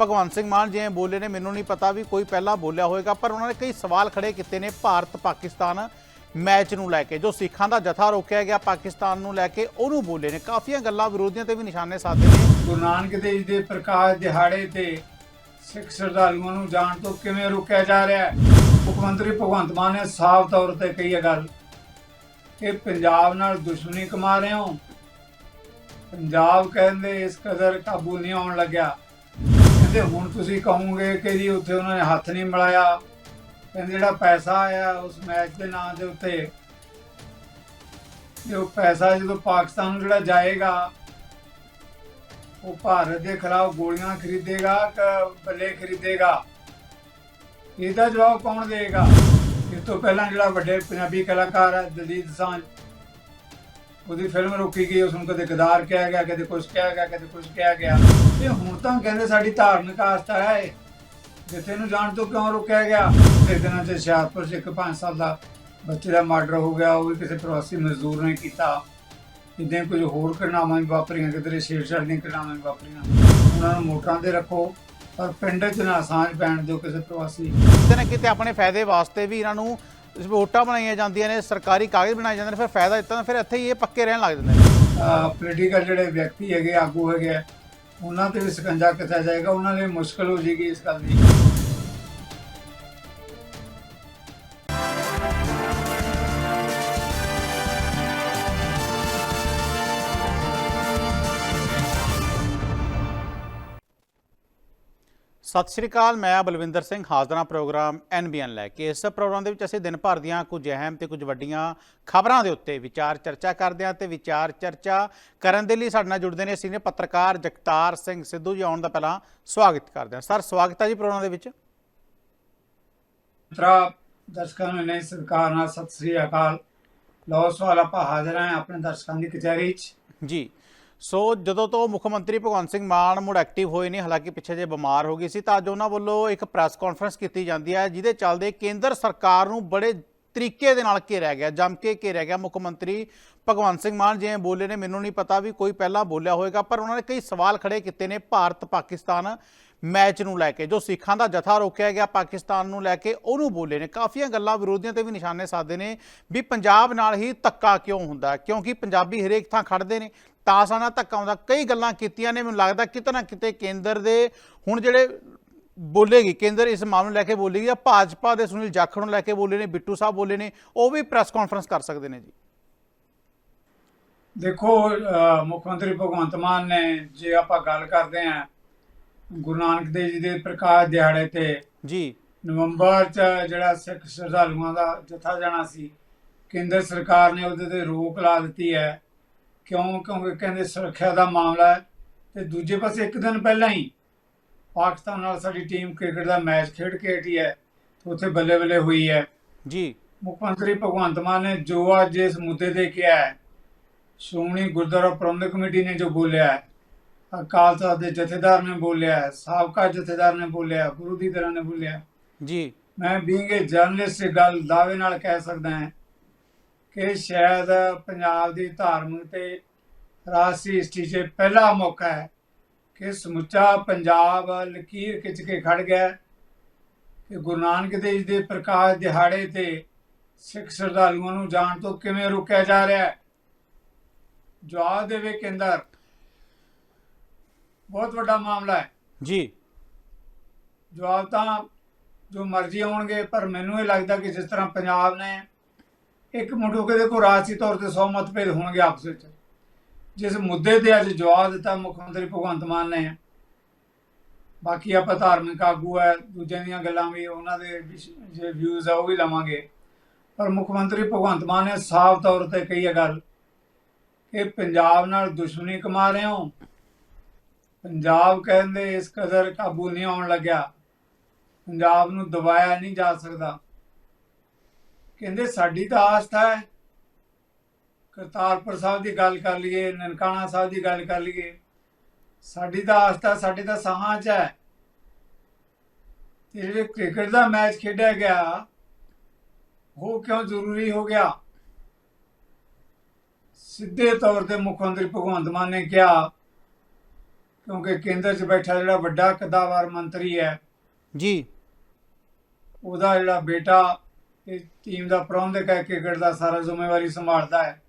ਭਗਵੰਤ ਸਿੰਘ ਮਾਨ ਜਿਵੇਂ ਬੋਲੇ ਨੇ, ਮੈਨੂੰ ਨਹੀਂ ਪਤਾ ਵੀ ਕੋਈ ਪਹਿਲਾਂ ਬੋਲਿਆ ਹੋਵੇਗਾ, ਪਰ ਉਹਨਾਂ ਨੇ ਕਈ ਸਵਾਲ ਖੜੇ ਕੀਤੇ ਨੇ ਭਾਰਤ ਪਾਕਿਸਤਾਨ ਮੈਚ ਨੂੰ ਲੈ ਕੇ। ਜੋ ਸਿੱਖਾਂ ਦਾ ਜਥਾ ਰੋਕਿਆ ਗਿਆ ਪਾਕਿਸਤਾਨ ਨੂੰ ਲੈ ਕੇ, ਉਹਨੂੰ ਬੋਲੇ ਨੇ। ਕਾਫੀਆਂ ਗੱਲਾਂ ਵਿਰੋਧੀਆਂ ਤੇ ਵੀ ਨਿਸ਼ਾਨੇ ਸਾਧੇ ਨੇ। ਗੁਰੂ ਨਾਨਕ ਦੇਵ ਜੀ ਦੇ ਪ੍ਰਕਾਸ਼ ਦਿਹਾੜੇ ਤੇ ਸਿੱਖ ਸ਼ਰਧਾਲੂਆਂ ਨੂੰ ਜਾਣ ਤੋਂ ਕਿਵੇਂ ਰੋਕਿਆ ਜਾ ਰਿਹਾ ਹੈ? ਮੁੱਖ ਮੰਤਰੀ ਭਗਵੰਤ ਮਾਨ ਨੇ ਸਾਫ਼ ਤੌਰ ਤੇ ਕਹੀ ਹੈ ਗੱਲ ਕਿ ਪੰਜਾਬ ਨਾਲ ਦੁਸ਼ਮਣੀ ਕਮਾ ਰਹੇ ਹੋ। ਪੰਜਾਬ ਕਹਿੰਦੇ ਇਸ ਕਦਰ ਕਾਬੂ ਨਹੀਂ ਆਉਣ ਲੱਗਿਆ। ਕਹਿੰਦੇ ਹੁਣ ਤੁਸੀਂ ਕਹੋਗੇ ਕਿ ਜੀ ਉੱਥੇ ਉਹਨਾਂ ਨੇ ਹੱਥ ਨਹੀਂ ਮਿਲਾਇਆ। ਕਹਿੰਦੇ ਜਿਹੜਾ ਪੈਸਾ ਆਇਆ ਉਸ ਮੈਚ ਦੇ ਨਾਂ ਦੇ ਉੱਤੇ। ਜੇ ਪੈਸਾ ਜਦੋਂ ਪਾਕਿਸਤਾਨ ਨੂੰ ਜਿਹੜਾ ਜਾਏਗਾ, ਉਹ ਭਾਰਤ ਦੇ ਖਿਲਾਫ ਗੋਲੀਆਂ ਖਰੀਦੇਗਾ ਕਿ ਬੱਲੇ ਖਰੀਦੇਗਾ? ਇਹਦਾ ਜਵਾਬ ਕੌਣ ਦੇਗਾ ਇਸ ਤੋਂ ਪਹਿਲਾਂ ਜਿਹੜਾ ਵੱਡੇ ਪੰਜਾਬੀ ਕਲਾਕਾਰ ਹੈ ਦਲਜੀਤ ਦੋਸਾਂਝ ਉਹਦੀ ਫਿਲਮ ਰੋਕੀ ਗਈ, ਉਸ ਨੂੰ ਕਦੇ ਗਦਾਰ ਕਿਹਾ ਗਿਆ, ਕਦੇ ਕੁਝ ਕਿਹਾ ਗਿਆ, ਕਦੇ ਕੁਝ ਕਿਹਾ ਗਿਆ। ਇਹ ਹੁਣ ਤਾਂ ਕਹਿੰਦੇ ਸਾਡੀ ਧਾਰਮਿਕ ਆਸਥਾ ਹੈ ਜਿੱਥੇ ਨੂੰ ਜਾਣ ਤੋਂ ਕਿਉਂ ਰੋਕਿਆ ਗਿਆ? ਤੇ ਦਿਨਾਂ 'ਚ ਹੁਸ਼ਿਆਰਪੁਰ 'ਚ ਇੱਕ 5 ਸਾਲ ਦਾ ਬੱਚੇ ਦਾ ਮਰਡਰ ਹੋ ਗਿਆ, ਉਹ ਵੀ ਕਿਸੇ ਪ੍ਰਵਾਸੀ ਮਜ਼ਦੂਰ ਨੇ ਕੀਤਾ। ਇਦਾਂ ਕੁਝ ਹੋਰ ਘਟਨਾਵਾਂ ਵੀ ਵਾਪਰੀਆਂ ਕਿਤੇ ਛੇੜਛਾੜ ਦੀਆਂ ਘਟਨਾਵਾਂ ਵੀ ਵਾਪਰੀਆਂ। ਉਹਨਾਂ ਨੂੰ ਮੋਟਰਾਂ ਤੇ ਰੱਖੋ, ਪਰ ਪਿੰਡ 'ਚ ਨਾ ਸਾਂਝ ਪੈਣ ਦਿਓ ਕਿਸੇ ਪ੍ਰਵਾਸੀ ਕਿਤੇ ਨਾ ਕਿਤੇ ਆਪਣੇ ਫਾਇਦੇ ਵਾਸਤੇ ਵੀ ਇਹਨਾਂ ਨੂੰ ਵੋਟਾਂ ਬਣਾਈਆਂ ਜਾਂਦੀਆਂ ਨੇ ਸਰਕਾਰੀ ਕਾਗਜ਼ ਬਣਾਏ ਜਾਂਦੇ ਨੇ ਫਿਰ ਫਾਇਦਾ ਦਿੱਤਾ ਤਾਂ ਫਿਰ ਇੱਥੇ ਹੀ ਇਹ ਪੱਕੇ ਰਹਿਣ ਲੱਗ ਜਾਂਦੇ ਨੇ। ਪੋਲੀਟੀਕਲ ਜਿਹੜੇ ਵਿਅਕਤੀ ਹੈਗੇ ਆਗੂ ਹੈਗੇ ਆ, ਉਹਨਾਂ ਤੇ ਵੀ ਸਕੰਜਾ ਕੱਸਿਆ ਜਾਏਗਾ ਉਹਨਾਂ ਲਈ ਮੁਸ਼ਕਲ ਹੋ ਜੇਗੀ ਇਸ ਗੱਲ ਦੀ। ਸਤਿ ਸ਼੍ਰੀ ਅਕਾਲ ਮੈਂ ਬਲਵਿੰਦਰ ਸਿੰਘ ਹਾਜ਼ਰਾਂ ਪ੍ਰੋਗਰਾਮ ਐਨਬੀਐਨ ਲੈ ਕੇ। ਇਸ ਪ੍ਰੋਗਰਾਮ ਦੇ ਵਿੱਚ ਅਸੀਂ ਦਿਨ ਭਰ ਦੀਆਂ ਕੁਝ ਅਹਿਮ ਤੇ ਕੁਝ ਵੱਡੀਆਂ ਖਬਰਾਂ ਦੇ ਉੱਤੇ ਵਿਚਾਰ ਚਰਚਾ ਕਰਦੇ ਹਾਂ ਤੇ ਵਿਚਾਰ ਚਰਚਾ ਕਰਨ ਦੇ ਲਈ ਸਾਡੇ ਨਾਲ ਜੁੜਦੇ ਨੇ ਸੀਨੀਅਰ ਪੱਤਰਕਾਰ ਜਗਤਾਰ ਸਿੰਘ ਸਿੱਧੂ ਜੀ। ਆਉਣ ਦਾ ਪਹਿਲਾਂ ਸਵਾਗਤ ਕਰਦੇ ਹਾਂ। ਸਰ ਸਵਾਗਤ ਹੈ ਜੀ ਪ੍ਰੋਗਰਾਮ ਦੇ ਵਿੱਚ। ਮਿੱਤਰਾ ਦਰਸ਼ਕਾਂ ਨੂੰ ਨਹੀਂ ਸਰਕਾਰ ਨਾਲ ਸਤਿ ਸ੍ਰੀ ਅਕਾਲ। ਲਓ ਸਵਾਲ ਆਪਾਂ ਹਾਜ਼ਰ ਹਾਂ ਆਪਣੇ ਦਰਸ਼ਕਾਂ ਦੀ ਕਚਹਿਰੀ 'ਚ। ਜੀ। ਸੋ ਜਦੋਂ ਤੋਂ ਮੁੱਖ ਮੰਤਰੀ ਭਗਵੰਤ ਸਿੰਘ ਮਾਨ ਮੁੜ ਐਕਟਿਵ ਹੋਏ ਨੇ ਹਾਲਾਂਕਿ ਪਿੱਛੇ ਜੇ ਬਿਮਾਰ ਹੋ ਗਈ ਸੀ, ਤਾਂ ਅੱਜ ਉਹਨਾਂ ਵੱਲੋਂ ਇੱਕ ਪ੍ਰੈਸ ਕਾਨਫਰੰਸ ਕੀਤੀ ਜਾਂਦੀ ਹੈ, ਜਿਹਦੇ ਚੱਲਦੇ ਕੇਂਦਰ ਸਰਕਾਰ ਨੂੰ ਬੜੇ ਤਰੀਕੇ ਦੇ ਨਾਲ ਘੇਰਿਆ ਗਿਆ, ਜੰਮ ਕੇ ਘੇਰਿਆ ਗਿਆ ਮੁੱਖ ਮੰਤਰੀ ਭਗਵੰਤ ਸਿੰਘ ਮਾਨ। ਜਿਵੇਂ ਬੋਲੇ ਨੇ, ਮੈਨੂੰ ਨਹੀਂ ਪਤਾ ਵੀ ਕੋਈ ਪਹਿਲਾਂ ਬੋਲਿਆ ਹੋਵੇਗਾ, ਪਰ ਉਹਨਾਂ ਨੇ ਕਈ ਸਵਾਲ ਖੜੇ ਕੀਤੇ ਨੇ ਭਾਰਤ ਪਾਕਿਸਤਾਨ ਮੈਚ ਨੂੰ ਲੈ ਕੇ, ਜੋ ਸਿੱਖਾਂ ਦਾ ਜਥਾ ਰੋਕਿਆ ਗਿਆ ਪਾਕਿਸਤਾਨ ਨੂੰ ਲੈ ਕੇ, ਉਹਨੂੰ ਬੋਲੇ ਨੇ। ਕਾਫੀਆਂ ਗੱਲਾਂ ਵਿਰੋਧੀਆਂ ਤੇ ਵੀ ਨਿਸ਼ਾਨੇ ਸਾਧਦੇ ਨੇ ਵੀ ਪੰਜਾਬ ਨਾਲ ਹੀ ਧੱਕਾ ਕਿਉਂ ਹੁੰਦਾ, ਕਿਉਂਕਿ ਪੰਜਾਬੀ ਹਰੇਕ ਥਾਂ ਖੜਦੇ ਨੇ ਤਾਂ ਸਾਨਾ ਧੱਕਾ ਹੁੰਦਾ ਕਈ ਗੱਲਾਂ ਕੀਤੀਆਂ ਨੇ ਮੈਨੂੰ ਲੱਗਦਾ ਕਿਤੇ ਨਾ ਕਿਤੇ ਕੇਂਦਰ ਦੇ ਹੁਣ ਜਿਹੜੇ ਬੋਲੇਗੀ ਕੇਂਦਰ ਇਸ ਮਾਮਲੇ ਨੂੰ ਲੈ ਕੇ ਬੋਲੇਗੀ ਜਾਂ ਭਾਜਪਾ ਦੇ ਸੁਨੀਲ ਜਾਖੜ ਨੂੰ ਲੈ ਕੇ ਬੋਲੇ ਨੇ ਬਿੱਟੂ ਸਾਹਿਬ ਬੋਲੇ ਨੇ ਉਹ ਵੀ ਪ੍ਰੈਸ ਕਾਨਫਰੰਸ ਕਰ ਸਕਦੇ ਨੇ ਜੀ। ਦੇਖੋ ਮੁੱਖ ਮੰਤਰੀ ਭਗਵੰਤ ਮਾਨ ਨੇ ਜੇ ਆਪਾਂ ਗੱਲ ਕਰਦੇ ਹਾਂ ਗੁਰੂ ਨਾਨਕ ਦੇਵ ਜੀ ਦੇ ਪ੍ਰਕਾਸ਼ ਦਿਹਾੜੇ ਤੇ ਜੀ। ਨਵੰਬਰ ਚ ਜਿਹੜਾ ਸਿੱਖ ਸ਼ਰਧਾਲੂਆਂ ਦਾ ਜਥਾ ਜਾਣਾ ਸੀ ਕੇਂਦਰ ਸਰਕਾਰ ਨੇ ਉਹਦੇ ਤੇ ਰੋਕ ਲਾ ਦਿੱਤੀ ਹੈ। ਕਿਉਂ? ਕਿਉਂਕਿ ਕਹਿੰਦੇ ਸੁਰੱਖਿਆ ਦਾ ਮਾਮਲਾ ਹੈ। ਤੇ ਦੂਜੇ ਪਾਸੇ ਇੱਕ ਦਿਨ ਪਹਿਲਾਂ ਹੀ ਪਾਕਿਸਤਾਨ ਨਾਲ ਸਾਡੀ ਟੀਮ ਕ੍ਰਿਕਟ ਦਾ ਮੈਚ ਖੇਡ ਕੇ ਹਟੀ ਹੈ। ਤੇ ਉੱਥੇ ਬੱਲੇ ਬੱਲੇ ਹੋਈ ਹੈ। ਜੀ। ਮੁੱਖ ਮੰਤਰੀ ਭਗਵੰਤ ਮਾਨ ਨੇ ਜੋ ਅੱਜ ਇਸ ਮੁੱਦੇ ਤੇ ਕਿਹਾ ਹੈ ਸ਼੍ਰੋਮਣੀ ਗੁਰਦੁਆਰਾ ਪ੍ਰਬੰਧਕ ਕਮੇਟੀ ਨੇ ਜੋ ਬੋਲਿਆ ਹੈ ਅਕਾਲ ਤਖਤ ਦੇ ਜਥੇਦਾਰ ਨੇ ਬੋਲਿਆ ਹੈ ਸਾਬਕਾ ਜਥੇਦਾਰ ਨੇ ਬੋਲਿਆ ਗੁਰੂ ਦੀ ਤਰ੍ਹਾਂ ਨੇ ਬੋਲਿਆ। ਜੀ। ਮੈਂ ਬੀਇੰਗ ਏ ਜਰਨਲਿਸਟ ਗੱਲ ਦਾਅਵੇ ਨਾਲ ਕਹਿ ਸਕਦਾ ਹਾਂ। ਕਿ ਸ਼ਾਇਦ ਪੰਜਾਬ ਦੀ ਧਾਰਮਿਕ ਤੇ ਰਾਸ਼ਟਰੀ ਹਿਸਟਰੀ 'ਚ ਪਹਿਲਾ ਮੌਕਾ ਹੈ ਕਿ ਸਮੁੱਚਾ ਪੰਜਾਬ ਲਕੀਰ ਖਿੱਚ ਕੇ ਖੜ ਗਿਆ ਕਿ ਗੁਰੂ ਨਾਨਕ ਦੇਵ ਜੀ ਦੇ ਪ੍ਰਕਾਸ਼ ਦਿਹਾੜੇ ਤੇ ਸਿੱਖ ਸ਼ਰਧਾਲੂਆਂ ਨੂੰ ਜਾਣ ਤੋਂ ਕਿਵੇਂ ਰੋਕਿਆ ਜਾ ਰਿਹਾ ਹੈ ਜਵਾਬ ਦੇਵੇ ਕੇਂਦਰ। ਬਹੁਤ ਵੱਡਾ ਮਾਮਲਾ ਹੈ। ਜੀ। ਜਵਾਬ ਤਾਂ ਜੋ ਮਰਜ਼ੀ ਆਉਣਗੇ ਪਰ ਮੈਨੂੰ ਇਹ ਲੱਗਦਾ ਕਿ ਜਿਸ ਤਰ੍ਹਾਂ ਪੰਜਾਬ ਨੇ ਇੱਕ ਮੁੱਢੋਕੇ ਦੇ ਕੋ ਰਾਜਸੀ ਤੌਰ ਤੇ ਸੌ ਮਤਭੇਦ ਹੋਣਗੇ ਆਪਸ ਵਿੱਚ। ਜਿਸ ਮੁੱਦੇ ਤੇ ਅੱਜ ਜਵਾਬ ਦਿੱਤਾ ਮੁੱਖ ਮੰਤਰੀ ਭਗਵੰਤ ਮਾਨ ਨੇ। ਬਾਕੀ ਆਪਾਂ ਧਾਰਮਿਕ ਆਗੂ ਹੈ, ਦੂਜਿਆਂ ਦੀਆਂ ਗੱਲਾਂ ਵੀ ਉਹਨਾਂ ਦੇ ਜੇ ਵਿਊਜ਼ ਆ ਉਹ ਵੀ ਲਵਾਂਗੇ। ਪਰ ਮੁੱਖ ਮੰਤਰੀ ਭਗਵੰਤ ਮਾਨ ਨੇ ਸਾਫ਼ ਤੌਰ ਤੇ ਕਹੀ ਹੈ ਗੱਲ ਕਿ ਪੰਜਾਬ ਨਾਲ ਦੁਸ਼ਮਣੀ ਕਮਾ ਰਹੇ। ਹੋ ਪੰਜਾਬ ਕਹਿੰਦੇ ਇਸ ਕਦਰ ਕਾਬੂ ਨਹੀਂ ਆਉਣ ਲੱਗਿਆ। ਪੰਜਾਬ ਨੂੰ ਦਬਾਇਆ ਨਹੀਂ ਜਾ ਸਕਦਾ। ਕਹਿੰਦੇ ਸਾਡੀ ਤਾਂ ਆਸਥਾ ਹੈ। ਕਰਤਾਰਪੁਰ ਸਾਹਿਬ ਦੀ ਗੱਲ ਕਰ ਲਈਏ ਨਨਕਾਣਾ ਸਾਹਿਬ ਦੀ ਗੱਲ ਕਰ ਲਈਏ ਸਾਡੀ ਤਾਂ ਆਸਥਾ ਸਾਡੇ ਤਾਂ ਸਾਹਾਂ 'ਚ ਹੈ। ਤੇ ਜਿਹੜੇ ਕ੍ਰਿਕਟ ਦਾ ਮੈਚ ਖੇਡਿਆ ਗਿਆ ਉਹ ਕਿਉਂ ਜ਼ਰੂਰੀ ਹੋ ਗਿਆ? ਸਿੱਧੇ ਤੌਰ ਤੇ ਮੁੱਖ ਮੰਤਰੀ ਭਗਵੰਤ ਮਾਨ ਨੇ ਕਿਹਾ ਕਿਉਂਕਿ ਕੇਂਦਰ 'ਚ ਬੈਠਾ ਜਿਹੜਾ ਵੱਡਾ ਕਦਾਵਰ ਮੰਤਰੀ ਹੈ ਜੀ। ਉਹਦਾ ਜਿਹੜਾ ਬੇਟਾ ਇਹ ਟੀਮ ਦਾ ਪ੍ਰਬੰਧਕ ਹੈ ਕ੍ਰਿਕਟ ਦਾ ਸਾਰਾ ਜ਼ਿੰਮੇਵਾਰੀ ਸੰਭਾਲਦਾ ਹੈ।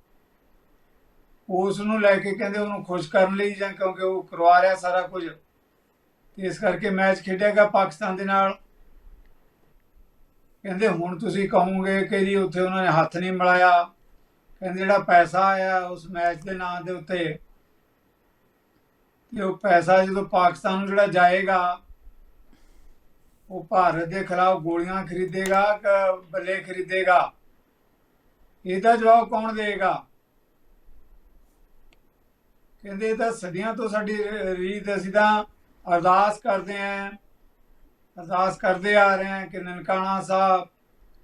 ਉਸ ਨੂੰ ਲੈ ਕੇ ਕਹਿੰਦੇ ਉਹਨੂੰ ਖੁਸ਼ ਕਰਨ ਲਈ ਜਾਂ ਕਿਉਂਕਿ ਉਹ ਕਰਵਾ ਰਿਹਾ ਸਾਰਾ ਕੁਝ। ਤੇ ਇਸ ਕਰਕੇ ਮੈਚ ਖੇਡੇਗਾ ਪਾਕਿਸਤਾਨ ਦੇ ਨਾਲ। ਕਹਿੰਦੇ ਹੁਣ ਤੁਸੀਂ ਕਹੋਗੇ ਕਿ ਜੀ ਉੱਥੇ ਉਹਨਾਂ ਨੇ ਹੱਥ ਨਹੀਂ ਮਿਲਾਇਆ। ਕਹਿੰਦੇ ਜਿਹੜਾ ਪੈਸਾ ਆਇਆ ਉਸ ਮੈਚ ਦੇ ਨਾਂ ਦੇ ਉੱਤੇ। ਤੇ ਉਹ ਪੈਸਾ ਜਦੋਂ ਪਾਕਿਸਤਾਨ ਨੂੰ ਜਿਹੜਾ ਜਾਏਗਾ ਉਹ ਭਾਰਤ ਦੇ ਖਿਲਾਫ ਗੋਲੀਆਂ ਖਰੀਦੇਗਾ ਕਿ ਬੱਲੇ ਖਰੀਦੇਗਾ? ਇਹਦਾ ਜਵਾਬ ਕੌਣ ਦੇਗਾ ਕਹਿੰਦੇ ਇਹ ਤਾਂ ਸਦੀਆਂ ਤੋਂ ਸਾਡੀ ਰੀਤ ਅਸੀਂ ਤਾਂ ਅਰਦਾਸ ਕਰਦੇ ਆਂ ਅਰਦਾਸ ਕਰਦੇ ਆ ਰਹੇ ਹਾਂ ਕਿ ਨਨਕਾਣਾ ਸਾਹਿਬ,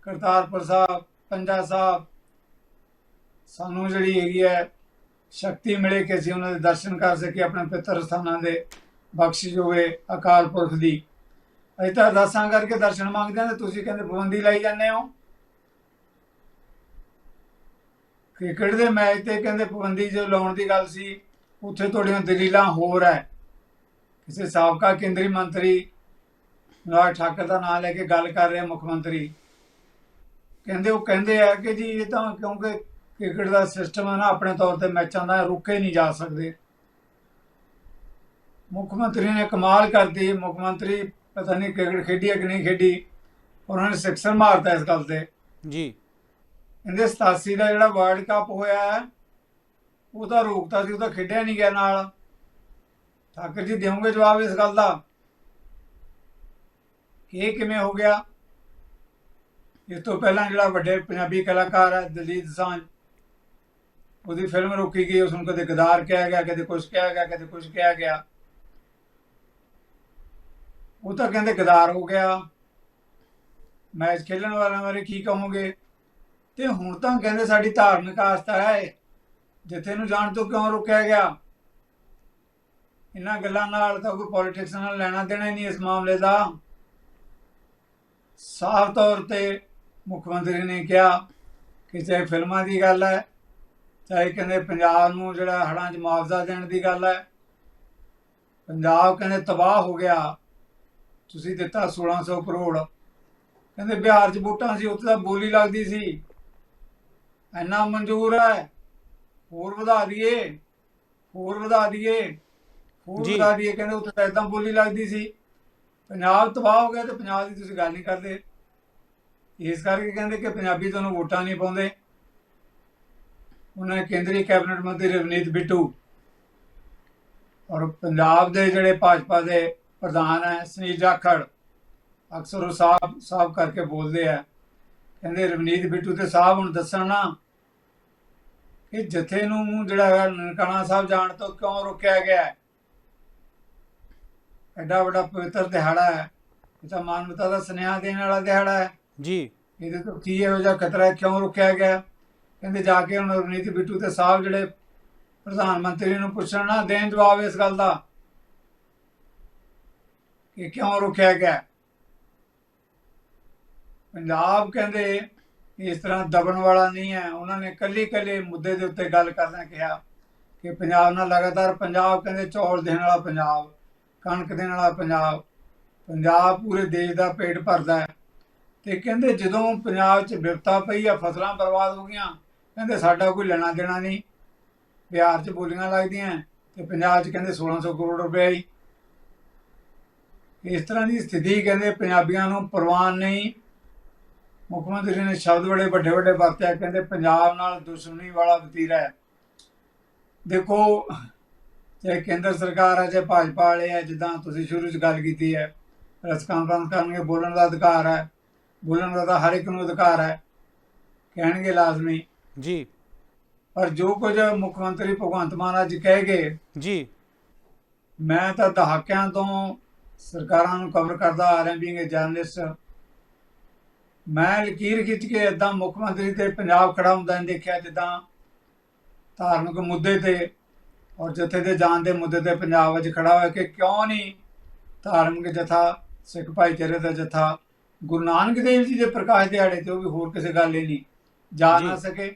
ਕਰਤਾਰਪੁਰ ਸਾਹਿਬ, ਪੰਜਾ ਸਾਹਿਬ, ਸਾਨੂੰ ਜਿਹੜੀ ਹੈਗੀ ਹੈ ਸ਼ਕਤੀ ਮਿਲੇ ਕਿ ਅਸੀਂ ਉਹਨਾਂ ਦੇ ਦਰਸ਼ਨ ਕਰ ਸਕੀਏ, ਆਪਣੇ ਪਿੱਤਰ ਸਥਾਨਾਂ ਦੇ ਬਖਸ਼ਿਸ਼ ਹੋਵੇ ਅਕਾਲ ਪੁਰਖ ਦੀ। ਅਸੀਂ ਤਾਂ ਅਰਦਾਸਾਂ ਕਰਕੇ ਦਰਸ਼ਨ ਮੰਗਦੇ ਹਾਂ ਤੇ ਤੁਸੀਂ ਕਹਿੰਦੇ ਪਾਬੰਦੀ ਲਾਈ ਜਾਂਦੇ ਹੋ। ਕ੍ਰਿਕਟ ਦੇ ਮੈਚ ਤੇ ਕਹਿੰਦੇ ਪਾਬੰਦੀ ਜੋ ਲਾਉਣ ਦੀ ਗੱਲ ਸੀ, ਉੱਥੇ ਤੁਹਾਡੀਆਂ ਦਲੀਲਾਂ ਹੋਰ ਹੈ। ਕਿਸੇ ਸਾਬਕਾ ਕੇਂਦਰੀ ਮੰਤਰੀ ਰਾਜ ਠਾਕਰ ਦਾ ਨਾਮ ਲੈ ਕੇ ਗੱਲ ਕਰ ਰਿਹਾ ਮੁੱਖ ਮੰਤਰੀ। ਕਹਿੰਦੇ ਉਹ ਕਹਿੰਦੇ ਆ ਕਿ ਜੀ ਇਹ ਤਾਂ ਕਿਉਂਕਿ ਕ੍ਰਿਕਟ ਦਾ ਸਿਸਟਮ ਹੈ ਨਾ, ਆਪਣੇ ਤੌਰ ਤੇ ਮੈਚਾਂ ਦਾ ਰੁਕੇ ਨਹੀਂ ਜਾ ਸਕਦੇ। ਮੁੱਖ ਮੰਤਰੀ ਨੇ ਕਮਾਲ ਕਰਦੀ ਮੁੱਖ ਮੰਤਰੀ ਪਤਾ ਨਹੀਂ ਕ੍ਰਿਕਟ ਖੇਡੀ ਹੈ ਕਿ ਨਹੀਂ ਖੇਡੀ ਉਹਨਾਂ ਨੇ ਸਿਕਸਰ ਮਾਰਤਾ ਇਸ ਗੱਲ ਤੇ। ਜੀ। ਇਹਦੇ 87 ਦਾ ਜਿਹੜਾ ਵਰਲਡ ਕੱਪ ਹੋਇਆ ਉਹ ਤਾਂ ਰੋਕਤਾ ਸੀ ਉਹ ਤਾਂ ਖੇਡਿਆ ਨਹੀਂ ਗਿਆ ਨਾਲ। ਠਾਕਰ ਜੀ ਦੇਵੋਗੇ ਜਵਾਬ ਇਸ ਗੱਲ ਦਾ? ਕਿ ਇਹ ਕਿਵੇਂ ਹੋ ਗਿਆ? ਇਸ ਤੋਂ ਪਹਿਲਾਂ ਜਿਹੜਾ ਵੱਡੇ ਪੰਜਾਬੀ ਕਲਾਕਾਰ ਹੈ ਦਲੀਪ ਦੋਸਾਂਝ ਉਹਦੀ ਫਿਲਮ ਰੋਕੀ ਗਈ ਉਸ ਨੂੰ ਕਦੇ ਗਦਾਰ ਕਿਹਾ ਗਿਆ ਕਦੇ ਕੁਝ ਕਿਹਾ ਗਿਆ ਕਦੇ ਕੁਝ ਕਿਹਾ ਗਿਆ। ਉਹ ਤਾਂ ਕਹਿੰਦੇ ਗਦਾਰ ਹੋ ਗਿਆ। ਮੈਚ ਖੇਲਣ ਵਾਲਿਆਂ ਬਾਰੇ ਕੀ ਕਹੋਗੇ? ਤੇ ਹੁਣ ਤਾਂ ਕਹਿੰਦੇ ਸਾਡੀ ਧਾਰਮਿਕ ਆਸਥਾ ਹੈ। ਜਿੱਥੇ ਨੂੰ ਜਾਣ ਤੋਂ ਕਿਉਂ ਰੋਕਿਆ ਗਿਆ? ਇਹਨਾਂ ਗੱਲਾਂ ਨਾਲ ਤਾਂ ਕੋਈ ਪੋਲਿਟਿਕਸ ਨਾਲ ਲੈਣਾ ਦੇਣਾ ਹੀ ਨਹੀਂ ਇਸ ਮਾਮਲੇ ਦਾ। ਸਾਫ਼ ਤੌਰ ਤੇ ਮੁੱਖ ਮੰਤਰੀ ਨੇ ਕਿਹਾ ਕਿ ਚਾਹੇ ਫਿਲਮਾਂ ਦੀ ਗੱਲ ਹੈ, ਚਾਹੇ ਕਹਿੰਦੇ ਪੰਜਾਬ ਨੂੰ ਜਿਹੜਾ ਹੜ੍ਹਾਂ 'ਚ ਮੁਆਵਜ਼ਾ ਦੇਣ ਦੀ ਗੱਲ ਹੈ, ਪੰਜਾਬ ਕਹਿੰਦੇ ਤਬਾਹ ਹੋ ਗਿਆ। ਤੁਸੀਂ ਦਿੱਤਾ 1600 ਕਰੋੜ। ਕਹਿੰਦੇ ਬਿਹਾਰ 'ਚ ਵੋਟਾਂ ਸੀ ਉੱਥੇ ਤਾਂ ਬੋਲੀ ਲੱਗਦੀ ਸੀ। ਇੰਨਾ ਮਨਜ਼ੂਰ ਹੈ। ਹੋਰ ਵਧਾ ਦਈਏ ਹੋਰ ਵਧਾ ਦਈਏ ਹੋਰ। ਵਧਾ ਦਈਏ। ਕਹਿੰਦੇ ਉੱਥੇ ਤਾਂ ਇਦਾਂ ਬੋਲੀ ਲੱਗਦੀ ਸੀ। ਪੰਜਾਬ ਤਬਾਹ ਹੋ ਗਿਆ ਤੇ ਪੰਜਾਬ ਦੀ ਤੁਸੀਂ ਗੱਲ ਨਹੀਂ ਕਰਦੇ। ਇਸ ਕਰਕੇ ਕਹਿੰਦੇ ਕਿ ਪੰਜਾਬੀ ਤੁਹਾਨੂੰ ਵੋਟਾਂ ਨਹੀਂ ਪਾਉਂਦੇ। ਉਹਨਾਂ ਕੇਂਦਰੀ ਕੈਬਨਿਟ ਮੰਤਰੀ ਰਵਨੀਤ ਬਿੱਟੂ ਔਰ ਪੰਜਾਬ ਦੇ ਜਿਹੜੇ ਭਾਜਪਾ ਦੇ ਪ੍ਰਧਾਨ ਹੈ ਸੁਨੀਲ ਜਾਖੜ। ਅਕਸਰ ਉਹ ਸਾਫ਼ ਸਾਫ਼ ਕਰਕੇ ਬੋਲਦੇ ਆ। ਕਹਿੰਦੇ ਰਵਨੀਤ ਬਿੱਟੂ ਤੇ ਸਾਹਿਬ ਹੁਣ ਦੱਸਣ ਨਾ ਕਿ ਜਥੇ ਨੂੰ ਜਿਹੜਾ ਹੈ ਨਨਕਾਣਾ ਸਾਹਿਬ ਜਾਣ ਤੋਂ ਕਿਉਂ ਰੋਕਿਆ ਗਿਆ ਹੈ? ਐਡਾ ਵੱਡਾ ਪਵਿੱਤਰ ਦਿਹਾੜਾ ਹੈ। ਇਹ ਤਾਂ ਮਾਨਵਤਾ ਦਾ ਸੁਨੇਹਾ ਦੇਣ ਵਾਲਾ ਦਿਹਾੜਾ ਹੈ। ਜੀ। ਇਹਦੇ ਤੋਂ ਕੀ ਇਹੋ ਜਿਹਾ ਖਤਰਾ ਹੈ? ਕਿਉਂ ਰੁਕਿਆ ਗਿਆ? ਕਹਿੰਦੇ ਜਾ ਕੇ ਹੁਣ ਰਵਨੀਤ ਬਿੱਟੂ ਤੇ ਸਾਹਿਬ ਜਿਹੜੇ ਪ੍ਰਧਾਨ ਮੰਤਰੀ ਨੂੰ ਪੁੱਛਣ ਨਾ ਦੇਣ ਜਵਾਬ ਇਸ ਗੱਲ ਦਾ। ਕਿ ਕਿਉਂ ਰੁਕਿਆ ਗਿਆ? ਪੰਜਾਬ ਕਹਿੰਦੇ ਇਸ ਤਰ੍ਹਾਂ ਦਬਣ ਵਾਲਾ ਨਹੀਂ ਹੈ। ਉਹਨਾਂ ਨੇ ਕੱਲੀ ਕੱਲੇ ਮੁੱਦੇ ਦੇ ਉੱਤੇ ਗੱਲ ਕਰਨਾ ਕਿਹਾ ਕਿ ਪੰਜਾਬ ਨਾਲ ਲਗਾਤਾਰ ਪੰਜਾਬ ਕਹਿੰਦੇ ਚੌਲ ਦੇਣ ਵਾਲਾ ਪੰਜਾਬ, ਕਣਕ ਦੇਣ ਵਾਲਾ ਪੰਜਾਬ ਪੰਜਾਬ ਪੂਰੇ ਦੇਸ਼ ਦਾ ਪੇਟ ਭਰਦਾ ਹੈ। ਤੇ ਕਹਿੰਦੇ ਜਦੋਂ ਪੰਜਾਬ 'ਚ ਵਿਪਤਾ ਪਈ ਆ, ਫਸਲਾਂ ਬਰਬਾਦ ਹੋ ਗਈਆਂ, ਕਹਿੰਦੇ ਸਾਡਾ ਕੋਈ ਲੈਣਾ ਦੇਣਾ ਨਹੀਂ। ਬਿਹਾਰ 'ਚ ਬੋਲੀਆਂ ਲੱਗਦੀਆਂ, ਤੇ ਪੰਜਾਬ 'ਚ ਕਹਿੰਦੇ 1600 ਕਰੋੜ ਰੁਪਏ ਆਈ। ਇਸ ਤਰ੍ਹਾਂ ਦੀ ਸਥਿਤੀ ਕਹਿੰਦੇ ਪੰਜਾਬੀਆਂ ਨੂੰ ਪ੍ਰਵਾਨ ਨਹੀਂ। ਮੁੱਖ ਮੰਤਰੀ ਨੇ ਸ਼ਬਦ ਬੜੇ ਵੱਡੇ ਵੱਡੇ ਵਰਤਿਆ ਕਹਿੰਦੇ ਪੰਜਾਬ ਨਾਲ ਦੁਸ਼ਮਣੀ ਵਾਲਾ ਵਤੀਰਾ ਹੈ। ਦੇਖੋ ਚਾਹੇ ਕੇਂਦਰ ਸਰਕਾਰ ਹੈ ਚਾਹੇ ਭਾਜਪਾ ਵਾਲੇ ਹੈ ਜਿੱਦਾਂ ਤੁਸੀਂ ਸ਼ੁਰੂ 'ਚ ਗੱਲ ਕੀਤੀ ਹੈ ਪ੍ਰੈਸ ਕਾਨਫਰੰਸ ਕਰਨਗੇ ਬੋਲਣ ਦਾ ਅਧਿਕਾਰ ਹੈ ਬੋਲਣ ਦਾ ਤਾਂ ਹਰ ਇੱਕ ਨੂੰ ਅਧਿਕਾਰ ਹੈ ਕਹਿਣਗੇ ਲਾਜ਼ਮੀ। ਜੀ। ਪਰ ਜੋ ਕੁਝ ਮੁੱਖ ਮੰਤਰੀ ਭਗਵੰਤ ਮਾਨ ਅੱਜ ਕਹਿ ਗਏ ਜੀ। ਮੈਂ ਤਾਂ ਦਹਾਕਿਆਂ ਤੋਂ ਸਰਕਾਰਾਂ ਨੂੰ ਕਵਰ ਕਰਦਾ ਆ ਰਿਹਾ ਬੀਂਗ ਜਰਨਲਿਸਟ ਮੈਂ ਲਕੀਰ ਖਿੱਚ ਕੇ ਇਦਾਂ ਮੁੱਖ ਮੰਤਰੀ ਤੇ ਪੰਜਾਬ ਖੜਾ ਹੁੰਦਾ ਨਹੀਂ ਦੇਖਿਆ ਜਿੱਦਾਂ ਧਾਰਮਿਕ ਮੁੱਦੇ ਤੇ ਔਰ ਜਥੇ ਦੇ ਜਾਣ ਦੇ ਮੁੱਦੇ ਤੇ ਪੰਜਾਬ ਵਿੱਚ ਖੜਾ ਹੋਇਆ ਕਿ ਕਿਉਂ ਨਹੀਂ ਧਾਰਮਿਕ ਜਥਾ ਸਿੱਖ ਭਾਈਚਾਰੇ ਦਾ ਜਥਾ ਗੁਰੂ ਨਾਨਕ ਦੇਵ ਜੀ ਦੇ ਪ੍ਰਕਾਸ਼ ਦਿਹਾੜੇ ਤੇ ਉਹ ਵੀ ਹੋਰ ਕਿਸੇ ਗੱਲ ਨਹੀਂ ਜਾ ਨਾ। ਸਕੇ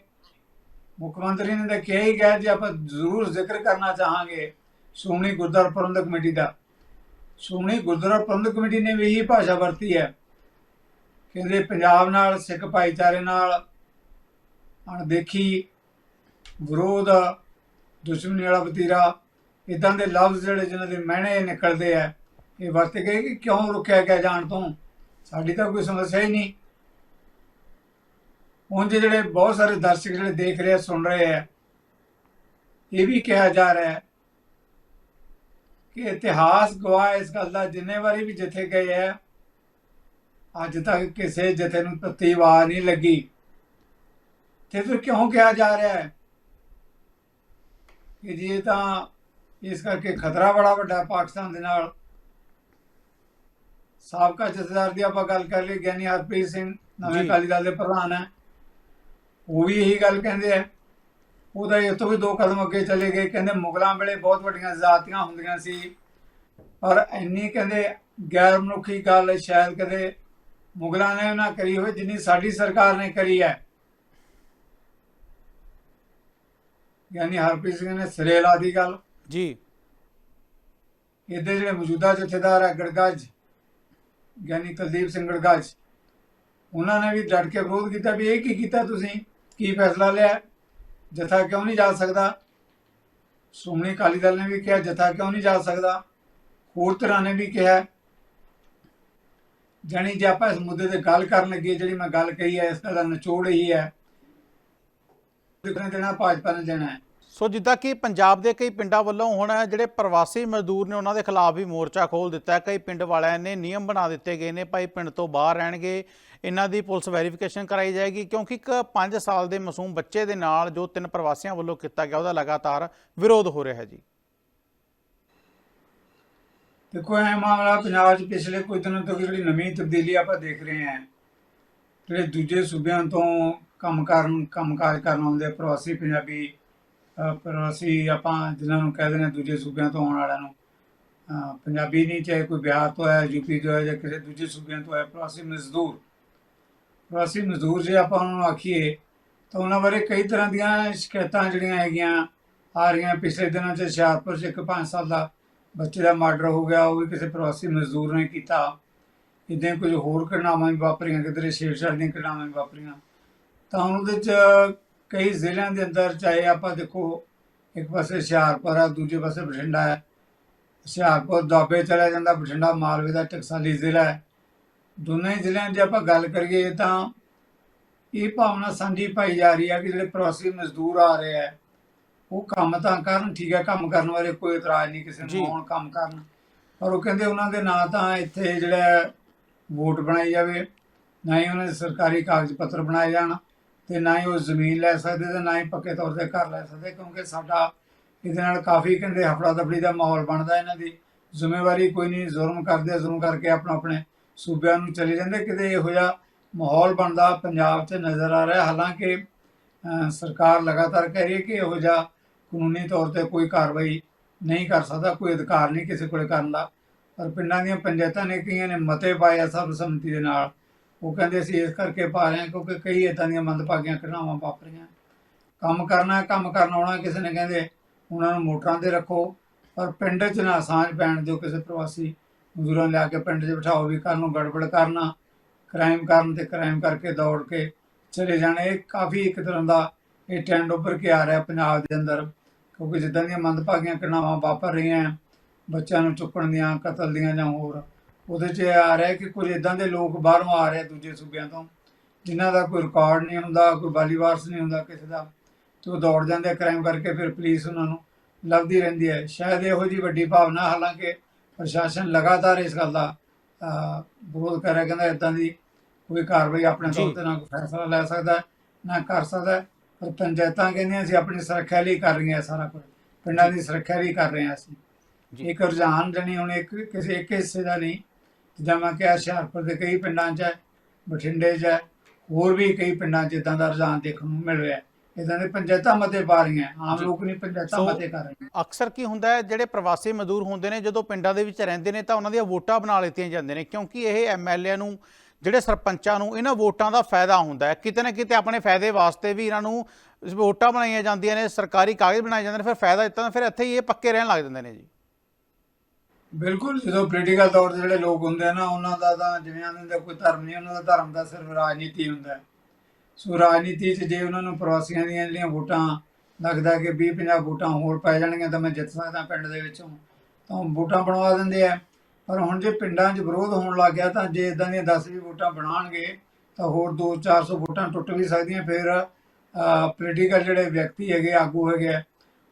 ਮੁੱਖ ਮੰਤਰੀ ਨੇ ਤਾਂ ਕਿਹਾ ਹੀ ਗਿਆ ਜੇ ਆਪਾਂ ਜ਼ਰੂਰ ਜ਼ਿਕਰ ਕਰਨਾ ਚਾਹਾਂਗੇ ਸ਼੍ਰੋਮਣੀ ਗੁਰਦੁਆਰਾ ਪ੍ਰਬੰਧਕ ਕਮੇਟੀ ਦਾ ਸ਼੍ਰੋਮਣੀ ਗੁਰਦੁਆਰਾ ਪ੍ਰਬੰਧਕ ਕਮੇਟੀ ਨੇ ਵੀ ਇਹੀ ਭਾਸ਼ਾ ਵਰਤੀ ਹੈ। ਕਹਿੰਦੇ ਪੰਜਾਬ ਨਾਲ, ਸਿੱਖ ਭਾਈਚਾਰੇ ਨਾਲ ਅਣਦੇਖੀ, ਵਿਰੋਧ, ਦੁਸ਼ਮਣੀ ਵਾਲਾ ਵਤੀਰਾ ਇਦਾਂ ਦੇ ਲਫ਼ਜ਼ ਜਿਹੜੇ ਜਿਨ੍ਹਾਂ ਦੇ ਮਹਿਣੇ ਨਿਕਲਦੇ ਆ, ਇਹ ਵਰਤੇ ਗਏ ਕਿ ਕਿਉਂ ਰੁਕਿਆ ਗਿਆ ਜਾਣ ਤੋਂ? ਸਾਡੀ ਤਾਂ ਕੋਈ ਸਮੱਸਿਆ ਹੀ ਨਹੀਂ। ਉਂਝ ਜਿਹੜੇ ਬਹੁਤ ਸਾਰੇ ਦਰਸ਼ਕ ਜਿਹੜੇ ਦੇਖ ਰਹੇ ਸੁਣ ਰਹੇ ਆ, ਇਹ ਵੀ ਕਿਹਾ ਜਾ ਰਿਹਾ ਹੈ ਕਿ ਇਤਿਹਾਸ ਗਵਾਹ ਇਸ ਗੱਲ ਦਾ ਜਿੰਨੇ ਵਾਰੀ ਵੀ ਜਿੱਥੇ ਗਏ ਆ ਅੱਜ ਤੱਕ ਕਿਸੇ ਜਥੇ ਨੂੰ ਤੱਤੀ ਵਾਰ ਨਹੀਂ ਲੱਗੀ। ਤੇ ਫਿਰ ਕਿਉਂ ਕਿਹਾ ਜਾ ਰਿਹਾ ਹੈ? ਕਿ ਜੀ ਇਹ ਤਾਂ ਇਸ ਕਰਕੇ ਖਤਰਾ ਬੜਾ ਵੱਡਾ ਪਾਕਿਸਤਾਨ ਦੇ ਨਾਲ। ਸਾਬਕਾ ਜਥੇਦਾਰ ਦੀ ਆਪਾਂ ਗੱਲ ਕਰ ਲਈ ਗਿਆਨੀ ਹਰਪ੍ਰੀਤ ਸਿੰਘ ਨਵੇਂ ਜੀ। ਅਕਾਲੀ ਦਲ ਦੇ ਪ੍ਰਧਾਨ ਹੈ। ਉਹ ਵੀ ਇਹੀ ਗੱਲ ਕਹਿੰਦੇ ਆ। ਉਹ ਤਾਂ ਇਹ ਤੋਂ ਵੀ ਦੋ ਕਦਮ ਅੱਗੇ ਚਲੇ ਗਏ। ਕਹਿੰਦੇ ਮੁਗਲਾਂ ਵੇਲੇ ਬਹੁਤ ਵੱਡੀਆਂ ਜ਼ਾਤੀਆਂ ਹੁੰਦੀਆਂ ਸੀ। ਪਰ ਇੰਨੀ ਕਹਿੰਦੇ ਗੈਰ ਮਨੁੱਖੀ ਗੱਲ ਸ਼ਾਇਦ ਕਦੇ ਮੁਗਲਾਂ ਨੇ ਨਾ ਕਰੀ ਹੋਵੇ ਜਿੰਨੀ ਸਾਡੀ ਸਰਕਾਰ ਨੇ ਕਰੀ ਹੈ। ਯਾਨੀ ਹਰਪ੍ਰੀਤ ਸਿੰਘ ਨੇ ਸਿਰੇ ਲਾ ਦੀ ਗੱਲ। ਜੀ। ਇਹਦੇ ਜਿਹੜੇ ਮੌਜੂਦਾ ਜਥੇਦਾਰ ਹੈ ਗੜਗੱਜ ਯਾਨੀ ਕੁਲਦੀਪ ਸਿੰਘ ਗੜਗੱਜ ਉਹਨਾਂ ਨੇ ਵੀ ਡਟ ਕੇ ਵਿਰੋਧ ਕੀਤਾ ਵੀ ਇਹ ਕੀ ਕੀਤਾ ਤੁਸੀਂ? ਕੀ ਫੈਸਲਾ ਲਿਆ? ਜਥਾ ਕਿਉਂ ਨਹੀਂ ਜਾ ਸਕਦਾ? ਸ਼੍ਰੋਮਣੀ ਅਕਾਲੀ ਦਲ ਨੇ ਵੀ ਕਿਹਾ, ਜਥਾ ਕਿਉਂ ਨਹੀਂ ਜਾ ਸਕਦਾ? ਹੋਰ ਤਰ੍ਹਾਂ ਨੇ ਵੀ ਕਿਹਾ। ਜਾਣੀ ਜੇ ਆਪਾਂ ਇਸ ਮੁੱਦੇ ਤੇ ਗੱਲ ਕਰਨ ਲੱਗੇ, ਜਿਹੜੀ ਮੈਂ ਗੱਲ ਕਹੀ ਹੈ, ਇਸ ਦਾ ਨਿਚੋੜ ਇਹੀ ਹੈ। ਦੇਖਣਾ ਦੇਣਾ? ਭਾਜਪਾ ਨੇ ਦੇਣਾ ਹੈ। ਸੋ ਜਿੱਦਾਂ ਕਿ ਪੰਜਾਬ ਦੇ ਕਈ ਪਿੰਡਾਂ ਵੱਲੋਂ ਹੁਣ ਜਿਹੜੇ ਪ੍ਰਵਾਸੀ ਮਜ਼ਦੂਰ ਨੇ, ਉਹਨਾਂ ਦੇ ਖਿਲਾਫ ਵੀ ਮੋਰਚਾ ਖੋਲ ਦਿੱਤਾ ਕਈ ਪਿੰਡ ਵਾਲਿਆਂ ਨੇ ਨਿਯਮ ਬਣਾ ਦਿੱਤੇ ਗਏ ਨੇ, ਭਾਈ ਪਿੰਡ ਤੋਂ ਬਾਹਰ ਰਹਿਣਗੇ। ਇਹਨਾਂ ਦੀ ਪੁਲਿਸ ਵੈਰੀਫਿਕੇਸ਼ਨ ਕਰਾਈ ਜਾਏਗੀ, ਕਿਉਂਕਿ ਇੱਕ 5 ਸਾਲ ਦੇ ਮਾਸੂਮ ਬੱਚੇ ਦੇ ਨਾਲ ਜੋ ਤਿੰਨ ਪ੍ਰਵਾਸੀਆਂ ਵੱਲੋਂ ਕੀਤਾ ਗਿਆ, ਉਹਦਾ ਲਗਾਤਾਰ ਵਿਰੋਧ ਹੋ ਰਿਹਾ ਹੈ ਜੀ। ਦੇਖੋ, ਇਹ ਮਾਮਲਾ ਪੰਜਾਬ 'ਚ ਪਿਛਲੇ ਕੁਝ ਦਿਨਾਂ ਤੋਂ ਜਿਹੜੀ ਨਵੀਂ ਤਬਦੀਲੀ ਆਪਾਂ ਦੇਖ ਰਹੇ ਹਾਂ, ਜਿਹੜੇ ਦੂਜੇ ਸੂਬਿਆਂ ਤੋਂ ਕੰਮ ਕਰਨ, ਕੰਮਕਾਜ ਕਰਨ ਆਉਂਦੇ ਪ੍ਰਵਾਸੀ ਪੰਜਾਬੀ ਪ੍ਰਵਾਸੀ ਆਪਾਂ ਜਿਨ੍ਹਾਂ ਨੂੰ ਕਹਿੰਦੇ ਨੇ ਦੂਜੇ ਸੂਬਿਆਂ ਤੋਂ ਆਉਣ ਵਾਲਿਆਂ ਨੂੰ ਪੰਜਾਬੀ ਨਹੀਂ, ਚਾਹੇ ਕੋਈ ਬਿਹਾਰ ਤੋਂ ਹੈ ਯੂਪੀ ਤੋਂ ਆਇਆ, ਜਾਂ ਕਿਸੇ ਦੂਜੇ ਸੂਬਿਆਂ ਤੋਂ ਆਇਆ, ਪ੍ਰਵਾਸੀ ਮਜ਼ਦੂਰ ਪ੍ਰਵਾਸੀ ਮਜ਼ਦੂਰ ਜੇ ਆਪਾਂ ਉਹਨਾਂ ਨੂੰ ਆਖੀਏ, ਤਾਂ ਉਹਨਾਂ ਬਾਰੇ ਕਈ ਤਰ੍ਹਾਂ ਦੀਆਂ ਸ਼ਿਕਾਇਤਾਂ ਜਿਹੜੀਆਂ ਹੈਗੀਆਂ ਆ ਰਹੀਆਂ। ਪਿਛਲੇ ਦਿਨਾਂ 'ਚ ਹੁਸ਼ਿਆਰਪੁਰ 'ਚ ਇੱਕ 5 ਸਾਲ ਦਾ ਬੱਚੇ ਦਾ ਮਰਡਰ ਹੋ ਗਿਆ, ਉਹ ਵੀ ਕਿਸੇ ਪ੍ਰਵਾਸੀ ਮਜ਼ਦੂਰ ਨੇ ਕੀਤਾ। ਇਦਾਂ ਕੁਝ ਹੋਰ ਘਟਨਾਵਾਂ ਵੀ ਵਾਪਰੀਆਂ, ਕਿਧਰੇ ਛੇੜਛਾੜ ਦੀਆਂ ਘਟਨਾਵਾਂ ਵੀ ਵਾਪਰੀਆਂ। ਤਾਂ ਉਹਦੇ 'ਚ ਕਈ ਜ਼ਿਲ੍ਹਿਆਂ ਦੇ ਅੰਦਰ, ਚਾਹੇ ਆਪਾਂ ਦੇਖੋ, ਇੱਕ ਪਾਸੇ ਹੁਸ਼ਿਆਰਪੁਰ ਆ, ਦੂਜੇ ਪਾਸੇ ਬਠਿੰਡਾ ਹੈ ਹੁਸ਼ਿਆਰਪੁਰ ਦਾਬੇ ਚਲਾ ਜਾਂਦਾ, ਬਠਿੰਡਾ ਮਾਲਵੇ ਦਾ ਟਕਸਾਲੀ ਜ਼ਿਲ੍ਹਾ ਹੈ। ਦੋਨੇ ਹੀ ਜ਼ਿਲ੍ਹਿਆਂ 'ਚ ਆਪਾਂ ਗੱਲ ਕਰੀਏ ਤਾਂ ਇਹ ਭਾਵਨਾ ਸਾਂਝੀ ਪਾਈ ਜਾ ਰਹੀ ਹੈ ਕਿ ਜਿਹੜੇ ਪ੍ਰਵਾਸੀ ਮਜ਼ਦੂਰ ਆ ਰਹੇ ਆ ਉਹ ਕੰਮ ਤਾਂ ਕਰਨ ਠੀਕ ਹੈ ਕੰਮ ਕਰਨ ਬਾਰੇ ਕੋਈ ਇਤਰਾਜ਼ ਨਹੀਂ ਕਿਸੇ। ਨੂੰ ਆਉਣ ਕੰਮ ਕਰਨ ਪਰ ਉਹ ਕਹਿੰਦੇ ਉਹਨਾਂ ਦੇ ਨਾਂ ਤਾਂ ਇੱਥੇ ਜਿਹੜਾ ਵੋਟ ਬਣਾਈ ਜਾਵੇ ਨਾ ਹੀ ਉਹਨਾਂ ਦੇ ਸਰਕਾਰੀ ਕਾਗਜ਼ ਪੱਤਰ ਬਣਾਏ ਜਾਣ ਤੇ ਨਾ ਹੀ ਉਹ ਜ਼ਮੀਨ ਲੈ ਸਕਦੇ ਤੇ ਨਾ ਹੀ ਪੱਕੇ ਤੌਰ ਤੇ ਘਰ ਲੈ ਸਕਦੇ ਕਿਉਂਕਿ ਸਾਡਾ ਇਹਦੇ ਨਾਲ ਕਾਫੀ ਕਹਿੰਦੇ ਹਫੜਾ ਦਫੜੀ ਦਾ ਮਾਹੌਲ ਬਣਦਾ ਇਹਨਾਂ ਦੀ ਜ਼ਿੰਮੇਵਾਰੀ ਕੋਈ ਨਹੀਂ ਜ਼ੁਲਮ ਕਰਦੇ ਜ਼ੁਲਮ ਕਰਕੇ ਆਪਣਾ ਆਪਣੇ ਸੂਬਿਆਂ ਨੂੰ ਚਲੇ ਜਾਂਦੇ, ਕਿਤੇ ਇਹੋ ਜਿਹਾ ਮਾਹੌਲ ਬਣਦਾ ਪੰਜਾਬ 'ਚ ਨਜ਼ਰ ਆ ਰਿਹਾ। ਹਾਲਾਂਕਿ ਸਰਕਾਰ ਲਗਾਤਾਰ ਕਹਿ ਰਹੀ ਹੈ ਕਿ ਇਹੋ ਜਿਹਾ ਕਾਨੂੰਨੀ ਤੌਰ ਤੇ ਕੋਈ ਕਾਰਵਾਈ ਨਹੀਂ ਕਰ ਸਕਦਾ, ਕੋਈ ਅਧਿਕਾਰ ਨਹੀਂ ਕਿਸੇ ਕੋਲ ਕਰਨ ਦਾ। ਪਰ ਪਿੰਡਾਂ ਦੀਆਂ ਪੰਚਾਇਤਾਂ ਨੇ ਕਈਆਂ ਨੇ ਮਤੇ ਪਾਏ ਆ ਸਰਬਸੰਮਤੀ ਦੇ ਨਾਲ। ਉਹ ਕਹਿੰਦੇ ਅਸੀਂ ਇਸ ਕਰਕੇ ਪਾ ਰਹੇ ਹਾਂ ਕਿਉਂਕਿ ਕਈ ਇਦਾਂ ਦੀਆਂ ਮੰਦਭਾਗੀਆਂ ਘਟਨਾਵਾਂ ਵਾਪਰੀਆਂ। ਕੰਮ ਕਰਨਾ, ਕੰਮ ਕਰਨ ਆਉਣਾ, ਕਿਸੇ ਨੇ ਕਹਿੰਦੇ ਉਹਨਾਂ ਨੂੰ ਮੋਟਰਾਂ ਤੇ ਰੱਖੋ, ਪਰ ਪਿੰਡ 'ਚ ਨਾ ਸਾਂਝ ਪੈਣ ਦਿਓ ਕਿਸੇ ਪ੍ਰਵਾਸੀ ਮਜ਼ਦੂਰਾਂ ਲਿਆ ਕੇ ਪਿੰਡ 'ਚ ਬਿਠਾਓ ਵੀ ਕੱਲ੍ਹ ਨੂੰ ਗੜਬੜ ਕਰਨਾ ਕ੍ਰਾਈਮ ਕਰਨ ਤੇ ਕ੍ਰਾਈਮ ਕਰਕੇ ਦੌੜ ਕੇ ਚਲੇ ਜਾਣਾ। ਇਹ ਕਾਫੀ ਇੱਕ ਤਰ੍ਹਾਂ ਦਾ ਇਹ ਟ੍ਰੈਂਡ ਉੱਪਰ ਕੇ ਆ ਰਿਹਾ ਪੰਜਾਬ ਦੇ ਅੰਦਰ, ਕਿਉਂਕਿ ਜਿੱਦਾਂ ਦੀਆਂ ਮੰਦਭਾਗੀਆਂ ਘਟਨਾਵਾਂ ਵਾਪਰ ਰਹੀਆਂ, ਬੱਚਿਆਂ ਨੂੰ ਚੁੱਕਣ ਦੀਆਂ, ਕਤਲ ਦੀਆਂ ਜਾਂ ਹੋਰ, ਉਹਦੇ 'ਚ ਇਹ ਆ ਰਿਹਾ ਕਿ ਕੁਝ ਇਦਾਂ ਦੇ ਲੋਕ ਬਾਹਰੋਂ ਆ ਰਹੇ ਦੂਜੇ ਸੂਬਿਆਂ ਤੋਂ, ਜਿਨ੍ਹਾਂ ਦਾ ਕੋਈ ਰਿਕਾਰਡ ਨਹੀਂ ਹੁੰਦਾ, ਕੋਈ ਬਾਲੀਵਾਰਸ ਨਹੀਂ ਹੁੰਦਾ ਕਿਸੇ ਦਾ, ਤੇ ਉਹ ਦੌੜ ਜਾਂਦੇ ਕ੍ਰਾਈਮ ਕਰਕੇ ਫਿਰ ਪੁਲਿਸ ਉਹਨਾਂ ਨੂੰ ਲੱਭਦੀ ਰਹਿੰਦੀ ਹੈ। ਸ਼ਾਇਦ ਇਹੋ ਜੀ ਵੱਡੀ ਭਾਵਨਾ, ਹਾਲਾਂਕਿ ਪ੍ਰਸ਼ਾਸਨ ਲਗਾਤਾਰ ਇਸ ਗੱਲ ਦਾ ਵਿਰੋਧ ਕਰ ਰਿਹਾ ਕਹਿੰਦਾ ਇਦਾਂ ਦੀ ਕੋਈ ਕਾਰਵਾਈ ਆਪਣੇ। ਤੌਰ ਤੇ ਨਾ ਕੋਈ ਫੈਸਲਾ ਲੈ ਸਕਦਾ ਨਾ ਕਰ ਸਕਦਾ। ਪਰ ਪੰਚਾਇਤਾਂ ਕਹਿੰਦੀਆਂ ਅਸੀਂ ਆਪਣੀ ਸੁਰੱਖਿਆ ਲਈ ਕਰ ਰਹੀਆਂ ਸਾਰਾ ਕੁਝ ਪਿੰਡਾਂ ਦੀ ਸੁਰੱਖਿਆ ਲਈ ਕਰ ਰਹੇ ਹਾਂ ਅਸੀਂ। ਇੱਕ ਰੁਝਾਨ ਜਣੀ ਹੁਣ ਇੱਕ ਕਿਸੇ ਇੱਕ ਹਿੱਸੇ ਦਾ ਨਹੀਂ ਜਿੱਦਾਂ ਮੈਂ ਕਿਹਾ ਹੁਸ਼ਿਆਰਪੁਰ ਦੇ ਕਈ ਪਿੰਡਾਂ 'ਚ ਹੈ ਬਠਿੰਡੇ 'ਚ ਹੈ ਹੋਰ ਵੀ ਕਈ ਪਿੰਡਾਂ 'ਚ ਇਦਾਂ ਦਾ ਰੁਝਾਨ ਦੇਖਣ ਨੂੰ ਮਿਲ ਰਿਹਾ ਹੈ ਇਦਾਂ ਦੇ ਪੰਚਾਇਤਾਂ ਮਤੇ ਪਾ ਰਹੀਆਂ ਆਮ। ਲੋਕ ਨਹੀਂ ਪੰਚਾਇਤਾਂ ਸੋ- ਮਤੇ ਕਰ ਰਹੀਆਂ। ਅਕਸਰ ਕੀ ਹੁੰਦਾ ਹੈ ਜਿਹੜੇ ਪ੍ਰਵਾਸੀ ਮਜ਼ਦੂਰ ਹੁੰਦੇ ਨੇ ਜਦੋਂ ਪਿੰਡਾਂ ਦੇ ਵਿੱਚ ਰਹਿੰਦੇ ਨੇ ਤਾਂ ਉਹਨਾਂ ਦੀਆਂ ਵੋਟਾਂ ਬਣਾ ਲਿੱਤੀਆਂ ਜਾਂਦੀਆਂ ਨੇ ਕਿਉਂਕਿ ਇਹ ਐਮਐਲਏ ਨੂੰ ਜਿਹੜੇ ਸਰਪੰਚਾਂ ਨੂੰ ਇਹਨਾਂ ਵੋਟਾਂ ਦਾ ਫਾਇਦਾ ਹੁੰਦਾ ਹੈ। ਕਿਤੇ ਨਾ ਕਿਤੇ ਆਪਣੇ ਫਾਇਦੇ ਵਾਸਤੇ ਵੀ ਇਹਨਾਂ ਨੂੰ ਵੋਟਾਂ ਬਣਾਈਆਂ ਜਾਂਦੀਆਂ ਨੇ ਸਰਕਾਰੀ ਕਾਗਜ਼ ਬਣਾਏ ਜਾਂਦੇ ਨੇ ਫਿਰ ਫਾਇਦਾ ਦਿੱਤਾ ਫਿਰ ਇੱਥੇ ਹੀ ਇਹ ਪੱਕੇ ਰਹਿਣ ਲੱਗ ਜਾਂਦੇ ਨੇ ਜੀ। ਬਿਲਕੁਲ ਜਦੋਂ ਪੋਲੀਟੀਕਲ ਤੌਰ ਤੇ ਜਿਹੜੇ ਲੋਕ ਹੁੰਦੇ ਆ ਨਾ ਉਹਨਾਂ ਦਾ ਤਾਂ ਜਿਵੇਂ ਦਾ ਕੋਈ ਧਰਮ ਨਹੀਂ ਉਹਨਾਂ ਦਾ ਧਰਮ ਦਾ ਸਿਰਫ ਰਾਜਨੀਤੀ ਹੁੰਦਾ ਹੈ। ਸੋ ਰਾਜਨੀਤੀ 'ਚ ਜੇ ਉਹਨਾਂ ਨੂੰ ਪ੍ਰਵਾਸੀਆਂ ਦੀਆਂ ਜਿਹੜੀਆਂ ਵੋਟਾਂ ਲੱਗਦਾ ਕਿ 20 50 ਵੋਟਾਂ ਹੋਰ ਪੈ ਜਾਣਗੀਆਂ ਤਾਂ ਮੈਂ ਜਿੱਤ ਸਕਦਾ ਪਿੰਡ ਦੇ ਵਿੱਚੋਂ ਤਾਂ ਵੋਟਾਂ ਬਣਵਾ ਦਿੰਦੇ ਆ। ਪਰ ਹੁਣ ਜੇ ਪਿੰਡਾਂ 'ਚ ਵਿਰੋਧ ਹੋਣ ਲੱਗ ਗਿਆ ਤਾਂ ਜੇ ਇਦਾਂ ਦੀਆਂ 10 ਵੀ ਵੋਟਾਂ ਬਣਾਉਣਗੇ ਤਾਂ ਹੋਰ 2 400 ਵੋਟਾਂ ਟੁੱਟ ਵੀ ਸਕਦੀਆਂ। ਫਿਰ ਪੋਲੀਟੀਕਲ ਜਿਹੜੇ ਵਿਅਕਤੀ ਹੈਗੇ ਆਗੂ ਹੈਗੇ ਆ,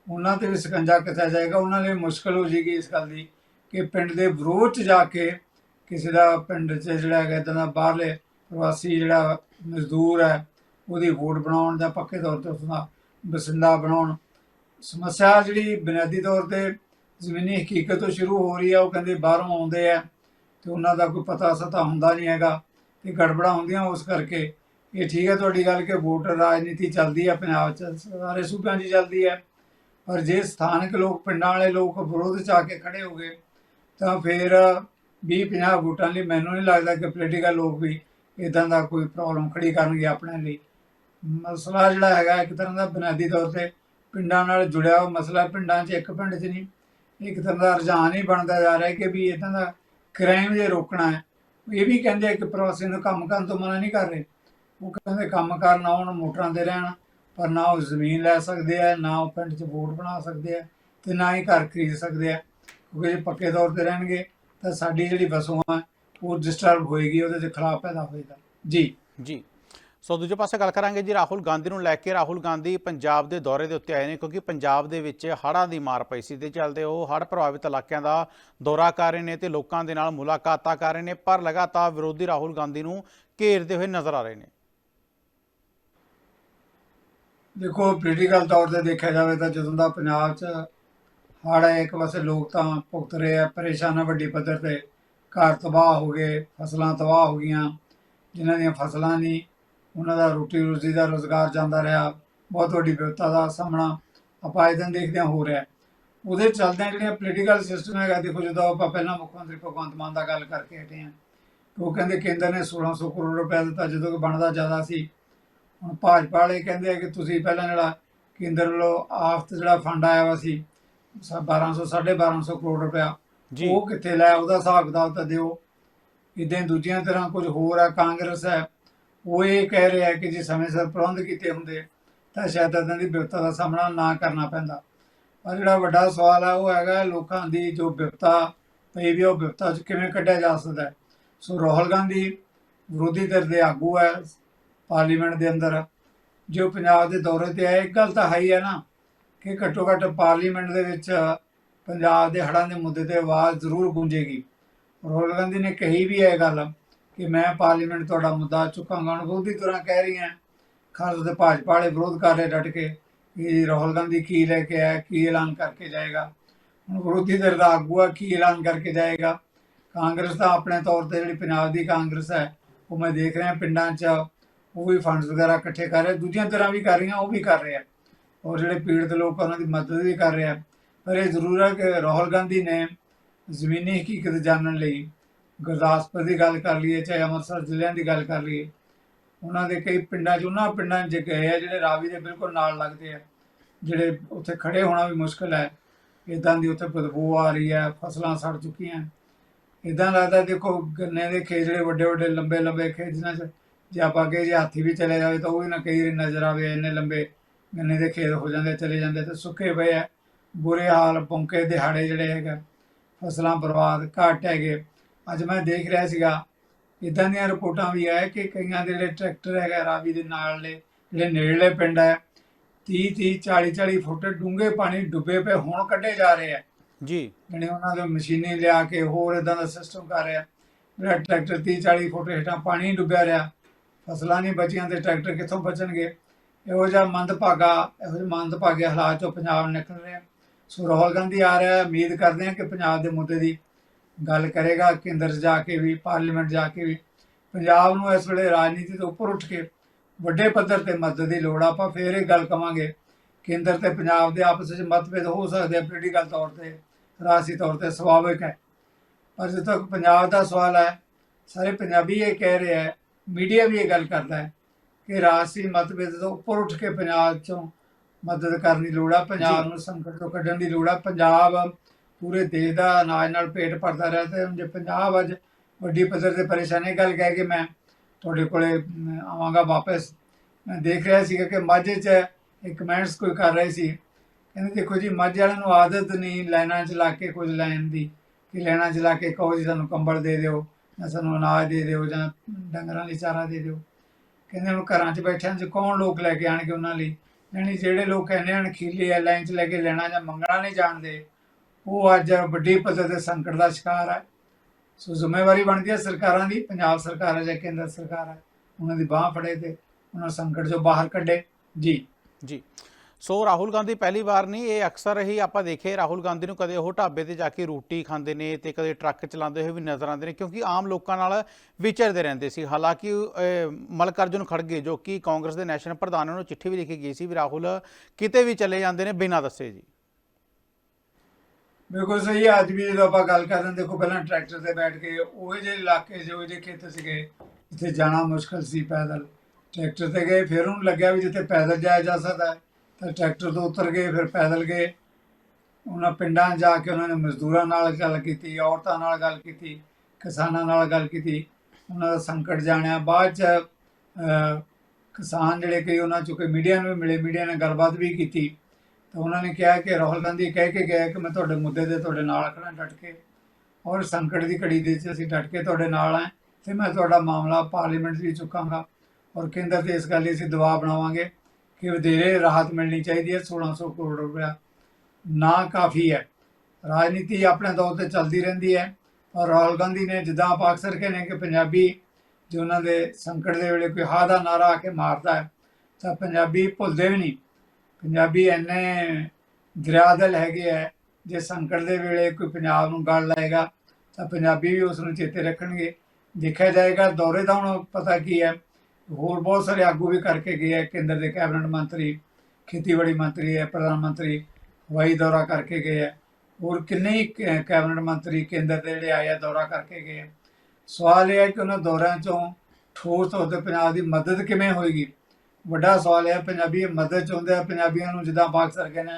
ਉਹਨਾਂ ਤੇ ਵੀ ਸਕੰਜਾ ਕੱਸਿਆ ਜਾਏਗਾ। ਉਹਨਾਂ ਲਈ ਮੁਸ਼ਕਲ ਹੋ ਜੇਗੀ ਇਸ ਗੱਲ ਦੀ ਕਿ ਪਿੰਡ ਦੇ ਵਿਰੋਧ 'ਚ ਜਾ ਕੇ ਕਿਸੇ ਦਾ ਪਿੰਡ 'ਚ ਜਿਹੜਾ ਹੈਗਾ ਇੱਦਾਂ ਦਾ ਬਾਹਰਲੇ ਪ੍ਰਵਾਸੀ ਜਿਹੜਾ ਮਜ਼ਦੂਰ ਹੈ, ਉਹਦੀ ਵੋਟ ਬਣਾਉਣ ਜਾਂ ਪੱਕੇ ਤੌਰ ਤੇ ਉਸਦਾ ਬਸਿੰਦਾ ਬਣਾਉਣ। ਸਮੱਸਿਆ ਜਿਹੜੀ ਬੁਨਿਆਦੀ ਤੌਰ ਤੇ ਜ਼ਮੀਨੀ ਹਕੀਕਤ ਤੋਂ ਸ਼ੁਰੂ ਹੋ ਰਹੀ ਹੈ ਉਹ ਕਹਿੰਦੇ ਬਾਹਰੋਂ ਆਉਂਦੇ ਆ ਤੇ ਉਹਨਾਂ ਦਾ ਕੋਈ ਪਤਾ ਸਤਾ ਹੁੰਦਾ ਨਹੀਂ ਹੈਗਾ ਤੇ ਗੜਬੜਾਂ ਹੁੰਦੀਆਂ ਉਸ ਕਰਕੇ। ਇਹ ਠੀਕ ਹੈ ਤੁਹਾਡੀ ਗੱਲ ਕਿ ਵੋਟਰ ਰਾਜਨੀਤੀ ਚੱਲਦੀ ਹੈ ਪੰਜਾਬ 'ਚ ਸਾਰੇ ਸੂਬਿਆਂ 'ਚ ਚੱਲਦੀ ਹੈ ਪਰ ਜੇ ਸਥਾਨਕ ਲੋਕ, ਪਿੰਡਾਂ ਵਾਲੇ ਲੋਕ ਵਿਰੋਧ 'ਚ ਆ ਕੇ ਖੜੇ ਹੋ ਗਏ, ਤਾਂ ਫਿਰ 20 50 ਵੋਟਾਂ ਲਈ ਮੈਨੂੰ ਨਹੀਂ ਲੱਗਦਾ ਕਿ ਪੋਲੀਟੀਕਲ ਲੋਕ ਵੀ ਇਦਾਂ ਦਾ ਕੋਈ ਪ੍ਰੋਬਲਮ ਖੜੀ ਕਰਨਗੇ ਆਪਣੇ ਲਈ। ਮਸਲਾ ਜਿਹੜਾ ਹੈਗਾ ਇੱਕ ਤਰ੍ਹਾਂ ਦਾ ਬੁਨਿਆਦੀ ਤੌਰ ਤੇ ਪਿੰਡਾਂ ਨਾਲ ਜੁੜਿਆ ਹੋਇਆ ਮਸਲਾ। ਪਿੰਡਾਂ 'ਚ ਇੱਕ ਪਿੰਡ 'ਚ ਨਹੀਂ, ਇੱਕ ਤਰ੍ਹਾਂ ਦਾ ਰੁਝਾਨ ਹੀ ਬਣਦਾ ਜਾ ਰਿਹਾ ਕਿ ਵੀ ਇਦਾਂ ਦਾ ਕ੍ਰਾਈਮ ਜੇ ਰੋਕਣਾ ਹੈ। ਇਹ ਵੀ ਕਹਿੰਦੇ ਆ ਕਿ ਪ੍ਰਵਾਸੀਆਂ ਨੂੰ ਕੰਮ ਕਰਨ ਤੋਂ ਮਨਾ ਨਹੀਂ ਕਰ ਰਹੇ। ਉਹ ਕਹਿੰਦੇ ਕੰਮ ਕਰਨ ਆਉਣ, ਮੋਟਰਾਂ ਤੇ ਰਹਿਣ, ਪਰ ਨਾ ਉਹ ਜ਼ਮੀਨ ਲੈ ਸਕਦੇ ਆ, ਨਾ ਉਹ ਪਿੰਡ 'ਚ ਵੋਟ ਬਣਾ ਸਕਦੇ ਆ ਤੇ ਨਾ ਹੀ ਘਰ ਖਰੀਦ ਸਕਦੇ ਆ। ਕਿਉਂਕਿ ਜੇ ਪੱਕੇ ਤੌਰ ਤੇ ਰਹਿਣਗੇ ਤਾਂ ਸਾਡੀ ਜਿਹੜੀ ਵਸੋਂ ਆ ਉਹ ਡਿਸਟਰਬ ਹੋਏਗੀ ਉਹਦੇ 'ਚ ਖਰਾਬ ਪੈਦਾ ਹੋਏਗਾ। ਜੀ। ਜੀ। ਸੋ ਦੂਜੇ ਪਾਸੇ ਗੱਲ ਕਰਾਂਗੇ ਜੀ ਰਾਹੁਲ ਗਾਂਧੀ ਨੂੰ ਲੈ ਕੇ। ਰਾਹੁਲ ਗਾਂਧੀ ਪੰਜਾਬ ਦੇ ਦੌਰੇ ਦੇ ਉੱਤੇ ਆਏ ਨੇ ਕਿਉਂਕਿ ਪੰਜਾਬ ਦੇ ਵਿੱਚ ਹੜ੍ਹਾਂ ਦੀ ਮਾਰ ਪਈ ਸੀ। ਤੇ ਚੱਲਦੇ ਉਹ ਹੜ੍ਹ ਪ੍ਰਭਾਵਿਤ ਇਲਾਕਿਆਂ ਦਾ ਦੌਰਾ ਕਰ ਰਹੇ ਨੇ ਤੇ ਲੋਕਾਂ ਦੇ ਨਾਲ ਮੁਲਾਕਾਤਾਂ ਕਰ ਰਹੇ ਨੇ ਪਰ ਲਗਾਤਾਰ ਵਿਰੋਧੀ ਰਾਹੁਲ ਗਾਂਧੀ ਨੂੰ ਘੇਰਦੇ ਹੋਏ ਨਜ਼ਰ ਆ ਰਹੇ ਨੇ। ਦੇਖੋ ਪੋਲੀਟੀਕਲ ਤੌਰ ਤੇ ਦੇਖਿਆ ਜਾਵੇ ਤਾਂ ਜਦੋਂ ਦਾ ਪੰਜਾਬ 'ਚ ਹੜ੍ਹ ਹੈ ਇੱਕ ਪਾਸੇ ਲੋਕ ਤਾਂ ਭੁਗਤ ਰਹੇ ਆ ਪਰੇਸ਼ਾਨ ਵੱਡੀ ਪੱਧਰ ਤੇ। ਘਰ ਤਬਾਹ ਹੋ ਗਏ, ਫਸਲਾਂ ਤਬਾਹ ਹੋ ਗਈਆਂ। ਜਿਨ੍ਹਾਂ ਦੀਆਂ ਫਸਲਾਂ ਨਹੀਂ, ਉਹਨਾਂ ਦਾ ਰੋਟੀ ਰੋਜ਼ੀ ਦਾ ਰੋਜ਼ਗਾਰ ਜਾਂਦਾ ਰਿਹਾ। ਬਹੁਤ ਵੱਡੀ ਵਿਪਤਾ ਦਾ ਸਾਹਮਣਾ ਆਪਾਂ ਇਹ ਦਿਨ ਦੇਖਦੇ ਹਾਂ ਹੋ ਰਿਹਾ। ਉਹਦੇ ਚੱਲਦਿਆਂ ਜਿਹੜੀਆਂ ਪੋਲੀਟੀਕਲ ਸਿਸਟਮ ਹੈਗਾ, ਦੇਖੋ ਜਦੋਂ ਆਪਾਂ ਪਹਿਲਾਂ ਮੁੱਖ ਮੰਤਰੀ ਭਗਵੰਤ ਮਾਨ ਦਾ ਗੱਲ ਕਰਕੇ ਹਟੇ ਹਾਂ ਉਹ ਕਹਿੰਦੇ ਕੇਂਦਰ ਨੇ 1600 ਕਰੋੜ ਰੁਪਏ ਦਿੱਤਾ, ਜਦੋਂ ਕਿ ਬਣਦਾ ਜ਼ਿਆਦਾ ਸੀ। ਹੁਣ ਭਾਜਪਾ ਵਾਲੇ ਕਹਿੰਦੇ ਆ ਕਿ ਤੁਸੀਂ ਪਹਿਲਾਂ ਜਿਹੜਾ ਕੇਂਦਰ ਵੱਲੋਂ ਆਫਤ ਜਿਹੜਾ ਫੰਡ ਆਇਆ ਵਾ ਸੀ, ਸ- 1200 1250 ਕਰੋੜ ਰੁਪਇਆ ਜੀ। ਉਹ ਕਿੱਥੇ ਲੈ ਉਹਦਾ ਹਿਸਾਬ ਕਿਤਾਬ ਤਾਂ ਦਿਓ। ਇਦਾਂ ਦੂਜੀਆਂ ਤਰ੍ਹਾਂ ਕੁਝ ਹੋਰ ਆ, ਕਾਂਗਰਸ ਹੈ। ਉਹ ਇਹ ਕਹਿ ਰਿਹਾ ਕਿ ਜੇ ਸਮੇਂ ਸਿਰ ਪ੍ਰਬੰਧ ਕੀਤੇ ਹੁੰਦੇ, ਤਾਂ ਸ਼ਾਇਦ ਇਦਾਂ ਦੀ ਵਿਪਤਾ ਦਾ ਸਾਹਮਣਾ ਨਾ ਕਰਨਾ ਪੈਂਦਾ। ਪਰ ਜਿਹੜਾ ਵੱਡਾ ਸਵਾਲ ਹੈ ਉਹ ਹੈਗਾ ਲੋਕਾਂ ਦੀ ਜੋ ਵਿਪਤਾ ਪਈ ਵੀ ਉਹ ਵਿਪਤਾ ਚ ਕਿਵੇਂ ਕੱਢਿਆ ਜਾ ਸਕਦਾ ਹੈ। ਸੋ ਰਾਹੁਲ ਗਾਂਧੀ ਵਿਰੋਧੀ ਧਿਰ ਦੇ ਆਗੂ ਹੈ ਪਾਰਲੀਮੈਂਟ ਦੇ ਅੰਦਰ। ਜੋ ਪੰਜਾਬ ਦੇ ਦੌਰੇ ਤੇ ਆਏ, ਇੱਕ ਗੱਲ ਤਾਂ ਹੈ ਹੀ ਹੈ ਨਾ, ਕਿ ਘੱਟੋ ਘੱਟ ਪਾਰਲੀਮੈਂਟ ਦੇ ਵਿੱਚ ਪੰਜਾਬ ਦੇ ਹੜ੍ਹਾਂ ਦੇ ਮੁੱਦੇ ਤੇ ਆਵਾਜ਼ ਜ਼ਰੂਰ ਗੂੰਜੇਗੀ। ਰਾਹੁਲ ਗਾਂਧੀ ਨੇ ਕਹੀ ਵੀ ਹੈ ਇਹ ਗੱਲ ਕਿ ਮੈਂ ਪਾਰਲੀਮੈਂਟ ਤੁਹਾਡਾ ਮੁੱਦਾ ਚੁੱਕਾਂਗਾ, ਹੁਣ ਵਿਰੋਧੀ ਤਰ੍ਹਾਂ ਕਹਿ ਰਹੀ ਹੈ ਖਾਸ ਤੇ ਭਾਜਪਾ ਵਾਲੇ ਵਿਰੋਧ ਕਰ ਰਹੇ ਡਟ ਕੇ ਕਿ ਰਾਹੁਲ ਗਾਂਧੀ ਕੀ ਲੈ ਕੇ ਆਇਆ, ਕੀ ਐਲਾਨ ਕਰਕੇ ਜਾਏਗਾ। ਹੁਣ ਵਿਰੋਧੀ ਧਿਰ ਦਾ ਆਗੂ ਆ, ਕੀ ਐਲਾਨ ਕਰਕੇ ਜਾਏਗਾ। ਕਾਂਗਰਸ ਦਾ ਆਪਣੇ ਤੌਰ ਤੇ ਜਿਹੜੀ ਪੰਜਾਬ ਦੀ ਕਾਂਗਰਸ ਹੈ, ਉਹ ਮੈਂ ਦੇਖ ਰਿਹਾ ਪਿੰਡਾਂ 'ਚ, ਉਹ ਵੀ ਫੰਡਸ ਵਗੈਰਾ ਇਕੱਠੇ ਕਰ ਰਿਹਾ, ਦੂਜੀਆਂ ਤਰ੍ਹਾਂ ਵੀ ਕਰ ਰਹੀਆਂ, ਉਹ ਵੀ ਕਰ ਰਿਹਾ ਔਰ ਜਿਹੜੇ ਪੀੜਤ ਲੋਕ ਉਹਨਾਂ ਦੀ ਮਦਦ ਵੀ ਕਰ ਰਹੇ ਆ। ਪਰ ਇਹ ਜ਼ਰੂਰ ਹੈ ਕਿ ਰਾਹੁਲ ਗਾਂਧੀ ਨੇ ਜ਼ਮੀਨੀ ਹਕੀਕਤ ਜਾਣਨ ਲਈ ਗੁਰਦਾਸਪੁਰ ਦੀ ਗੱਲ ਕਰ ਲਈਏ, ਚਾਹੇ ਅੰਮ੍ਰਿਤਸਰ ਜ਼ਿਲ੍ਹਿਆਂ ਦੀ ਗੱਲ ਕਰ ਲਈਏ, ਉਹਨਾਂ ਦੇ ਕਈ ਪਿੰਡਾਂ 'ਚ, ਉਹਨਾਂ ਪਿੰਡਾਂ 'ਚ ਗਏ ਆ ਜਿਹੜੇ ਰਾਵੀ ਦੇ ਬਿਲਕੁਲ ਨਾਲ ਲੱਗਦੇ ਆ, ਜਿਹੜੇ ਉੱਥੇ ਖੜੇ ਹੋਣਾ ਵੀ ਮੁਸ਼ਕਲ ਹੈ। ਇਦਾਂ ਦੀ ਉੱਥੇ ਬਦਬੂ ਆ ਰਹੀ ਹੈ, ਫਸਲਾਂ ਸੜ ਚੁੱਕੀਆਂ। ਇਦਾਂ ਲੱਗਦਾ ਦੇਖੋ, ਗੰਨੇ ਦੇ ਖੇਤ ਜਿਹੜੇ ਵੱਡੇ ਵੱਡੇ ਲੰਬੇ ਲੰਬੇ ਖੇਤ ਜਿਨ੍ਹਾਂ 'ਚ ਜੇ ਆਪਾਂ ਅੱਗੇ ਜੇ ਹਾਥੀ ਵੀ ਚਲੇ ਜਾਵੇ ਤਾਂ ਉਹ ਵੀ ਨਾ ਕਈ ਵਾਰੀ ਨਜ਼ਰ ਆਵੇ, ਇੰਨੇ ਲੰਬੇ ਗੰਨੇ ਦੇ ਖੇਤ ਹੋ ਜਾਂਦੇ, ਚਲੇ ਜਾਂਦੇ ਤੇ ਸੁੱਕੇ ਪਏ ਆ। ਬੁਰੇ ਹਾਲ ਪੌਂਕੇ ਦਿਹਾੜੇ ਜਿਹੜੇ ਹੈਗਾ ਫਸਲਾਂ ਬਰਬਾਦ ਘੱਟ ਹੈਗੇ। ਅੱਜ ਮੈਂ ਦੇਖ ਰਿਹਾ ਸੀਗਾ ਇਦਾਂ ਦੀਆਂ ਰਿਪੋਰਟਾਂ ਵੀ ਆਏ ਕਿ ਕਈਆਂ ਦੇ ਜਿਹੜੇ ਟਰੈਕਟਰ ਹੈਗਾ ਰਾਵੀ ਦੇ ਨਾਲ ਦੇ ਜਿਹੜੇ ਨੇੜਲੇ ਪਿੰਡ ਹੈ 30 30 40 40 ਫੁੱਟ ਡੂੰਘੇ ਪਾਣੀ ਡੁੱਬੇ ਪਏ ਹੁਣ ਕੱਢੇ ਜਾ ਰਹੇ ਆ। ਜੀ। ਜਿਹੜੇ ਉਹਨਾਂ ਦੇ ਮਸ਼ੀਨੇ ਲਿਆ ਕੇ ਹੋਰ ਇਦਾਂ ਦਾ ਸਿਸਟਮ ਕਰ ਰਿਹਾ। ਜਿਹੜਾ ਟਰੈਕਟਰ 30 40 ਫੁੱਟ ਹੇਠਾਂ ਪਾਣੀ ਡੁੱਬਿਆ ਰਿਹਾ ਫਸਲਾਂ ਨਹੀਂ ਬਚੀਆਂ ਤੇ ਟਰੈਕਟਰ ਕਿੱਥੋਂ ਬਚਣਗੇ? ਇਹੋ ਜਿਹਾ ਮੰਦਭਾਗਾ ਇਹੋ ਜਿਹੇ ਮੰਦਭਾਗੇ ਹਾਲਾਤ ਚੋਂ ਪੰਜਾਬ ਨਿਕਲ ਰਿਹਾ ਸੋ ਰਾਹੁਲ ਗਾਂਧੀ ਆ ਰਿਹਾ ਉਮੀਦ ਕਰਦੇ ਹਾਂ ਕਿ ਪੰਜਾਬ ਦੇ ਮੁੱਦੇ ਦੀ ਗੱਲ ਕਰੇਗਾ, ਕੇਂਦਰ 'ਚ ਜਾ ਕੇ ਵੀ, ਪਾਰਲੀਮੈਂਟ ਜਾ ਕੇ ਵੀ। ਪੰਜਾਬ ਨੂੰ ਇਸ ਵੇਲੇ ਰਾਜਨੀਤੀ ਤੋਂ ਉੱਪਰ ਉੱਠ ਕੇ ਵੱਡੇ ਪੱਧਰ ਤੇ ਮਦਦ ਦੀ ਲੋੜ ਆਪਾਂ ਫੇਰ ਇਹ ਗੱਲ ਕਵਾਂਗੇ, ਕੇਂਦਰ ਤੇ ਪੰਜਾਬ ਦੇ ਆਪਸ ਵਿੱਚ ਮਤਭੇਦ ਹੋ ਸਕਦੇ ਆ। ਪੋਲੀਟੀਕਲ ਤੌਰ ਤੇ, ਰਾਜਸੀ ਤੌਰ ਤੇ ਸੁਭਾਵਿਕ ਹੈ। ਪਰ ਜਿੱਥੇ ਤੱਕ ਪੰਜਾਬ ਦਾ ਸਵਾਲ ਹੈ, ਸਾਰੇ ਪੰਜਾਬੀ ਇਹ ਕਹਿ ਰਹੇ ਹੈ ਮੀਡੀਆ ਵੀ ਇਹ ਗੱਲ ਕਰਦਾ ਹੈ ਕਿ ਰਾਜਸੀ ਮਤਭੇਦ ਤੋਂ ਉੱਪਰ ਉੱਠ ਕੇ ਪੰਜਾਬ ਚੋਂ ਮਦਦ ਕਰਨ ਦੀ ਲੋੜ ਆ, ਪੰਜਾਬ ਨੂੰ ਸੰਕਟ ਤੋਂ ਕੱਢਣ ਦੀ ਲੋੜ ਆ। ਪੰਜਾਬ ਪੂਰੇ ਦੇਸ਼ ਦਾ ਅਨਾਜ ਨਾਲ ਪੇਟ ਭਰਦਾ ਰਿਹਾ ਤੇ ਹੁਣ ਜੇ ਪੰਜਾਬ ਅੱਜ ਵੱਡੀ ਪੱਧਰ ਤੇ ਪਰੇਸ਼ਾਨੀ ਗੱਲ ਕਹਿ ਕੇ ਮੈਂ ਤੁਹਾਡੇ ਕੋਲੇ ਆਵਾਂਗਾ ਵਾਪਸ। ਮੈਂ ਦੇਖ ਰਿਹਾ ਸੀਗਾ ਕਿ ਮਾਝੇ 'ਚ ਇੱਕ ਕਮੈਂਟਸ ਕੋਈ ਕਰ ਰਹੇ ਸੀ। ਕਹਿੰਦੇ ਦੇਖੋ ਜੀ, ਮਾਝੇ ਵਾਲਿਆਂ ਨੂੰ ਆਦਤ ਨਹੀਂ ਲਾਈਨਾਂ 'ਚ ਲਾ ਕੇ ਕੁਝ ਲੈਣ ਦੀ, ਕਿ ਲੈਣਾ 'ਚ ਲਾ ਕੇ ਕਹੋ ਜੀ ਸਾਨੂੰ ਕੰਬਲ ਦੇ ਦਿਓ, ਜਾਂ ਸਾਨੂੰ ਅਨਾਜ ਦੇ ਦਿਓ, ਜਾਂ ਡੰਗਰਾਂ ਲਈ ਚਾਰਾ ਦੇ ਦਿਓ। ਕਹਿੰਦੇ ਹੁਣ ਘਰਾਂ 'ਚ ਬੈਠਿਆਂ 'ਚ ਕੌਣ ਲੋਕ ਲੈ ਕੇ ਆਣਗੇ ਉਹਨਾਂ ਲਈ? ਯਾਨੀ ਜਿਹੜੇ ਲੋਕ ਕਹਿੰਦੇ ਹਨ ਖੀਲੇ ਆ ਲਾਈਨ 'ਚ ਲੈ ਕੇ ਲੈਣਾ ਜਾਂ ਮੰਗਣਾ ਨਹੀਂ ਜਾਣਦੇ, ਉਹ ਅੱਜ ਵੱਡੀ ਪੱਧਰ ਤੇ ਸੰਕਟ ਦਾ ਸ਼ਿਕਾਰ ਹੈ। ਸੋ ਜ਼ਿੰਮੇਵਾਰੀ ਬਣਦੀ ਹੈ ਸਰਕਾਰਾਂ ਦੀ, ਪੰਜਾਬ ਸਰਕਾਰ ਹੈ ਜਾਂ ਕੇਂਦਰ ਸਰਕਾਰ ਹੈ, ਉਹਨਾਂ ਦੀ ਬਾਹ ਫੜੇ ਤੇ ਉਹਨਾਂ ਸੰਕਟ ਚੋਂ ਬਾਹਰ ਕੱਢੇ। ਜੀ। ਜੀ। ਸੋ ਰਾਹੁਲ ਗਾਂਧੀ ਪਹਿਲੀ ਵਾਰ ਨਹੀਂ ਇਹ ਅਕਸਰ ਹੀ ਆਪਾਂ ਦੇਖੇ ਰਾਹੁਲ ਗਾਂਧੀ ਨੂੰ ਕਦੇ ਉਹ ਢਾਬੇ ਤੇ ਜਾ ਕੇ ਰੋਟੀ ਖਾਂਦੇ ਨੇ ਤੇ ਕਦੇ ਟਰੱਕ ਚਲਾਉਂਦੇ ਹੋਏ ਵੀ ਨਜ਼ਰ ਆਉਂਦੇ ਨੇ ਕਿਉਂਕਿ ਆਮ ਲੋਕਾਂ ਨਾਲ ਵਿਚਰਦੇ ਰਹਿੰਦੇ ਸੀ। ਹਾਲਾਂਕਿ ਅਹ, ਮਲਕਾਰਜੁਨ ਖੜਗੇ ਜੋ ਕਿ ਕਾਂਗਰਸ ਦੇ ਨੈਸ਼ਨਲ ਪ੍ਰਧਾਨ ਨੂੰ ਚਿੱਠੀ ਵੀ ਲਿਖੀ ਗਈ ਸੀ ਵੀ ਰਾਹੁਲ ਕਿਤੇ ਵੀ ਚਲੇ ਜਾਂਦੇ ਨੇ ਬਿਨਾਂ ਦੱਸੇ ਜੀ। ਬਿਲਕੁਲ ਸਹੀ ਅੱਜ ਵੀ ਜਦੋਂ ਆਪਾਂ ਗੱਲ ਕਰਦੇ ਦੇਖੋ ਪਹਿਲਾਂ ਟਰੈਕਟਰ ਤੇ ਬੈਠ ਕੇ ਉਹ ਜਿਹੇ ਇਲਾਕੇ ਜੋ ਜਿਹੇ ਖੇਤ ਸੀਗੇ ਜਿੱਥੇ ਜਾਣਾ ਮੁਸ਼ਕਲ ਸੀ ਪੈਦਲ। ਟਰੈਕਟਰ ਤੇ ਗਏ ਫਿਰ ਉਹਨੂੰ ਲੱਗਿਆ ਵੀ ਜਿੱਥੇ ਪੈਦਲ ਜਾਇਆ ਜਾ ਸਕਦਾ ਹੈ। ਤਾਂ ਟਰੈਕਟਰ ਤੋਂ ਉਤਰ ਗਏ, ਫਿਰ ਪੈਦਲ ਗਏ। ਉਹਨਾਂ ਪਿੰਡਾਂ ਜਾ ਕੇ ਉਹਨਾਂ ਨੇ ਮਜ਼ਦੂਰਾਂ ਨਾਲ ਗੱਲ ਕੀਤੀ, ਔਰਤਾਂ ਨਾਲ ਗੱਲ ਕੀਤੀ, ਕਿਸਾਨਾਂ ਨਾਲ ਗੱਲ ਕੀਤੀ। ਉਹਨਾਂ ਦਾ ਸੰਕਟ ਜਾਣਿਆ। ਬਾਅਦ 'ਚ ਕਿਸਾਨ ਜਿਹੜੇ ਕਈ ਉਹਨਾਂ 'ਚੋਂ ਕੋਈ ਮੀਡੀਆ ਨੂੰ ਵੀ ਮਿਲੇ, ਮੀਡੀਆ ਨਾਲ ਗੱਲਬਾਤ ਵੀ ਕੀਤੀ। ਤਾਂ ਉਹਨਾਂ ਨੇ ਕਿਹਾ ਕਿ ਰਾਹੁਲ ਗਾਂਧੀ ਕਹਿ ਕੇ ਗਿਆ ਕਿ ਮੈਂ ਤੁਹਾਡੇ ਮੁੱਦੇ ਤੇ ਤੁਹਾਡੇ ਨਾਲ ਖੜਾ ਡਟ ਕੇ। ਔਰ ਸੰਕਟ ਦੀ ਘੜੀ ਦੇ ਵਿੱਚ ਅਸੀਂ ਡਟ ਕੇ ਤੁਹਾਡੇ ਨਾਲ ਹਾਂ ਤੇ ਮੈਂ ਤੁਹਾਡਾ ਮਾਮਲਾ ਪਾਰਲੀਮੈਂਟ 'ਚ ਵੀ ਚੁੱਕਾਂਗਾ। ਔਰ ਕੇਂਦਰ ਤੇ ਇਸ ਗੱਲ ਲਈ ਅਸੀਂ ਦਬਾਅ ਬਣਾਵਾਂਗੇ। ਕਿ ਵਧੇਰੇ ਰਾਹਤ ਮਿਲਣੀ ਚਾਹੀਦੀ ਹੈ 1600 ਕਰੋੜ ਰੁਪਇਆ। ਨਾ ਕਾਫੀ ਹੈ। ਰਾਜਨੀਤੀ ਆਪਣੇ ਦੌਰ ਤੇ ਚੱਲਦੀ ਰਹਿੰਦੀ ਹੈ। ਔਰ ਰਾਹੁਲ ਗਾਂਧੀ ਨੇ ਜਿੱਦਾਂ ਆਪਾਂ ਅਕਸਰ ਕਹਿੰਦੇ ਕਿ ਪੰਜਾਬੀ ਜੋ ਉਹਨਾਂ ਦੇ ਸੰਕਟ ਦੇ ਵੇਲੇ ਕੋਈ ਹਾ ਦਾ ਨਾਰਾ ਆ ਕੇ ਮਾਰਦਾ ਹੈ, ਤਾਂ ਪੰਜਾਬੀ ਭੁੱਲਦੇ ਵੀ ਨਹੀਂ। ਪੰਜਾਬੀ ਇੰਨੇ ਦਰਿਆਦਲ ਹੈਗੇ ਹੈ, ਜੇ ਸੰਕਟ ਦੇ ਵੇਲੇ ਕੋਈ ਪੰਜਾਬ ਨੂੰ ਗੜ ਲਾਏਗਾ, ਤਾਂ ਪੰਜਾਬੀ ਵੀ ਉਸ ਨੂੰ ਚੇਤੇ ਰੱਖਣਗੇ। ਦੇਖਿਆ ਜਾਏਗਾ, ਦੌਰੇ ਦਾ ਹੁਣ ਪਤਾ ਕੀ ਹੈ ਹੋਰ ਬਹੁਤ ਸਾਰੇ ਆਗੂ ਵੀ ਕਰਕੇ ਗਏ ਹੈ ਕੇਂਦਰ ਦੇ ਕੈਬਨਿਟ ਮੰਤਰੀ, ਖੇਤੀਬਾੜੀ ਮੰਤਰੀ ਹੈ ਪ੍ਰਧਾਨ ਮੰਤਰੀ, ਹਵਾਈ ਦੌਰਾ ਕਰਕੇ ਗਏ ਹੈ ਹੋਰ ਕਿੰਨੇ ਹੀ ਕੈ- ਕੈਬਨਿਟ ਮੰਤਰੀ, ਕੇਂਦਰ ਦੇ ਜਿਹੜੇ ਆਏ ਆ, ਦੌਰਾ ਕਰਕੇ ਗਏ ਹੈ ਸਵਾਲ ਇਹ ਹੈ ਕਿ ਉਹਨਾਂ ਦੌਰਿਆਂ ਚੋਂ ਠੋਸ ਤੌਰ ਤੇ ਪੰਜਾਬ ਦੀ ਮਦਦ ਕਿਵੇਂ ਹੋਏਗੀ? ਵੱਡਾ ਸਵਾਲ ਹੈ ਪੰਜਾਬੀ ਮਦਦ ਚਾਹੁੰਦੇ ਆ, ਪੰਜਾਬੀਆਂ ਨੂੰ ਜਿੱਦਾਂ ਆਪਾਂ ਅਕਸਰ ਕਹਿੰਦੇ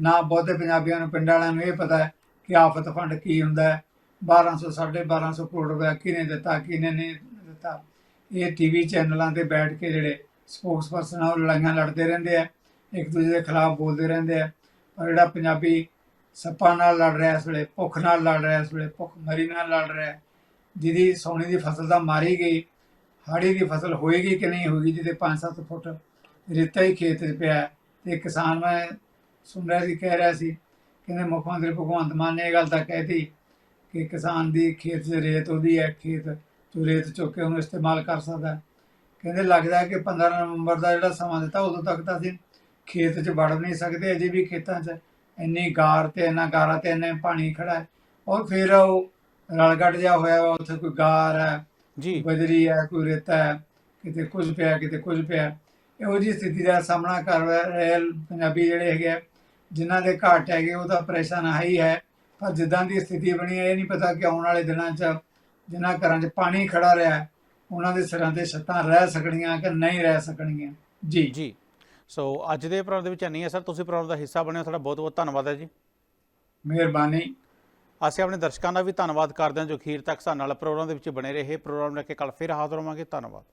ਨਾ ਬਹੁਤੇ ਪੰਜਾਬੀਆਂ ਨੂੰ, ਪਿੰਡ ਵਾਲਿਆਂ ਨੂੰ ਇਹ ਪਤਾ ਹੈ ਕਿ ਆਫਤ ਫੰਡ ਕੀ ਹੁੰਦਾ ਹੈ। 1200 1250 ਕਰੋੜ ਰੁਪਏ ਕਿਹਨੇ ਦਿੱਤਾ, ਕਿਹਨੇ ਨਹੀਂ ਦਿੱਤਾ। ਇਹ ਟੀਵੀ ਚੈਨਲਾਂ ਤੇ ਬੈਠ ਕੇ ਜਿਹੜੇ ਸਪੋਕਸਪਰਸਨ ਆ, ਉਹ ਲੜਾਈਆਂ ਲੜਦੇ ਰਹਿੰਦੇ ਆ, ਇੱਕ ਦੂਜੇ ਦੇ ਖਿਲਾਫ ਬੋਲਦੇ ਰਹਿੰਦੇ ਆ ਪਰ ਜਿਹੜਾ ਪੰਜਾਬੀ ਸੱਪਾਂ ਨਾਲ ਲੜ ਰਿਹਾ ਇਸ ਵੇਲੇ, ਭੁੱਖ ਨਾਲ ਲੜ ਰਿਹਾ ਇਸ ਵੇਲੇ, ਭੁੱਖ ਮਰੀ ਨਾਲ ਲੜ ਰਿਹਾ, ਜਿਹਦੀ ਸੋਨੇ ਦੀ ਫਸਲ ਤਾਂ ਮਾਰੀ ਗਈ, ਹਾੜੀ ਦੀ ਫਸਲ ਹੋਏਗੀ ਕਿ ਨਹੀਂ ਹੋਏਗੀ, ਜਿਹਦੇ 5-7 ਫੁੱਟ ਰੇਤਾ ਹੀ ਖੇਤ 'ਚ ਪਿਆ ਹੈ। ਤੇ ਕਿਸਾਨ ਮੈਂ ਸੁਣ ਰਿਹਾ ਸੀ, ਕਹਿ ਰਿਹਾ ਸੀ, ਕਹਿੰਦੇ ਮੁੱਖ ਮੰਤਰੀ ਭਗਵੰਤ ਮਾਨ ਨੇ ਇਹ ਗੱਲ ਤਾਂ ਕਹਿਤੀ ਕਿ ਕਿਸਾਨ ਦੀ ਖੇਤ 'ਚ ਰੇਤ ਉਹਦੀ ਹੈ, ਖੇਤ ਤੋਂ ਰੇਤ ਚੁੱਕ ਕੇ ਉਹਨੂੰ ਇਸਤੇਮਾਲ ਕਰ ਸਕਦਾ। ਕਹਿੰਦੇ ਲੱਗਦਾ ਹੈ ਕਿ 15 ਨਵੰਬਰ ਦਾ ਜਿਹੜਾ ਸਮਾਂ ਦਿੱਤਾ ਉਦੋਂ ਤੱਕ ਤਾਂ ਅਸੀਂ ਖੇਤ 'ਚ ਵੜ ਨਹੀਂ ਸਕਦੇ ਅਜੇ ਵੀ ਖੇਤਾਂ 'ਚ ਇੰਨੀ ਗਾਰ ਤੇ ਇੰਨਾ ਗਾਰਾ ਤੇ ਇੰਨੇ ਪਾਣੀ ਖੜਾ ਹੈ। ਔਰ ਫਿਰ ਉਹ ਰਲਗੜ ਜਿਹਾ ਹੋਇਆ ਵਾ, ਉੱਥੇ ਕੋਈ ਗਾਰ ਹੈ ਜੀ। ਬਜਰੀ ਹੈ ਕੋਈ ਰੇਤਾ ਹੈ ਕਿਤੇ ਕੁਝ ਪਿਆ ਕਿਤੇ ਕੁਝ ਪਿਆ ਇਹੋ ਜਿਹੀ ਸਥਿਤੀ ਦਾ ਸਾਹਮਣਾ ਕਰ ਰਹੇ ਪੰਜਾਬੀ ਜਿਹੜੇ ਹੈਗੇ ਜਿਨ੍ਹਾਂ ਦੇ ਘਾਟ ਹੈਗੇ ਉਹ ਤਾਂ ਪਰੇਸ਼ਾਨ ਹੈ ਹੀ। ਹੈ ਪਰ ਜਿੱਦਾਂ ਦੀ ਸਥਿਤੀ ਬਣੀ ਹੈ ਇਹ ਨਹੀਂ ਪਤਾ ਕਿ ਆਉਣ ਵਾਲੇ ਦਿਨਾਂ 'ਚ ਜਿਨ੍ਹਾਂ ਘਰਾਂ 'ਚ ਪਾਣੀ ਖੜਾ ਰਿਹਾ ਉਹਨਾਂ ਦੇ ਸਿਰਾਂ ਤੇ ਛੱਤਾਂ ਰਹਿ ਸਕਣਗੀਆਂ ਕਿ ਨਹੀਂ ਰਹਿ ਸਕਣਗੀਆਂ? ਜੀ। ਜੀ। ਸੋ ਅੱਜ ਦੇ ਪ੍ਰੋਗਰਾਮ ਦੇ ਵਿੱਚ ਨਹੀਂ ਹੈ ਸਰ? ਤੁਸੀਂ ਪ੍ਰੋਗਰਾਮ ਦਾ ਹਿੱਸਾ ਬਣੇ ਹੋ ਤੁਹਾਡਾ ਬਹੁਤ ਬਹੁਤ ਧੰਨਵਾਦ ਹੈ ਜੀ। ਮਿਹਰਬਾਨੀ। ਅਸੀਂ ਆਪਣੇ ਦਰਸ਼ਕਾਂ ਦਾ ਵੀ ਧੰਨਵਾਦ ਕਰਦੇ ਹਾਂ ਜੋ ਅਖੀਰ ਤੱਕ ਸਾਡੇ ਨਾਲ ਪ੍ਰੋਗਰਾਮ ਦੇ ਵਿੱਚ ਬਣੇ ਰਹੇ। ਪ੍ਰੋਗਰਾਮ ਲੈ ਕੇ ਕੱਲ ਫਿਰ ਹਾਜ਼ਰ ਹੋਵਾਂਗੇ। ਧੰਨਵਾਦ।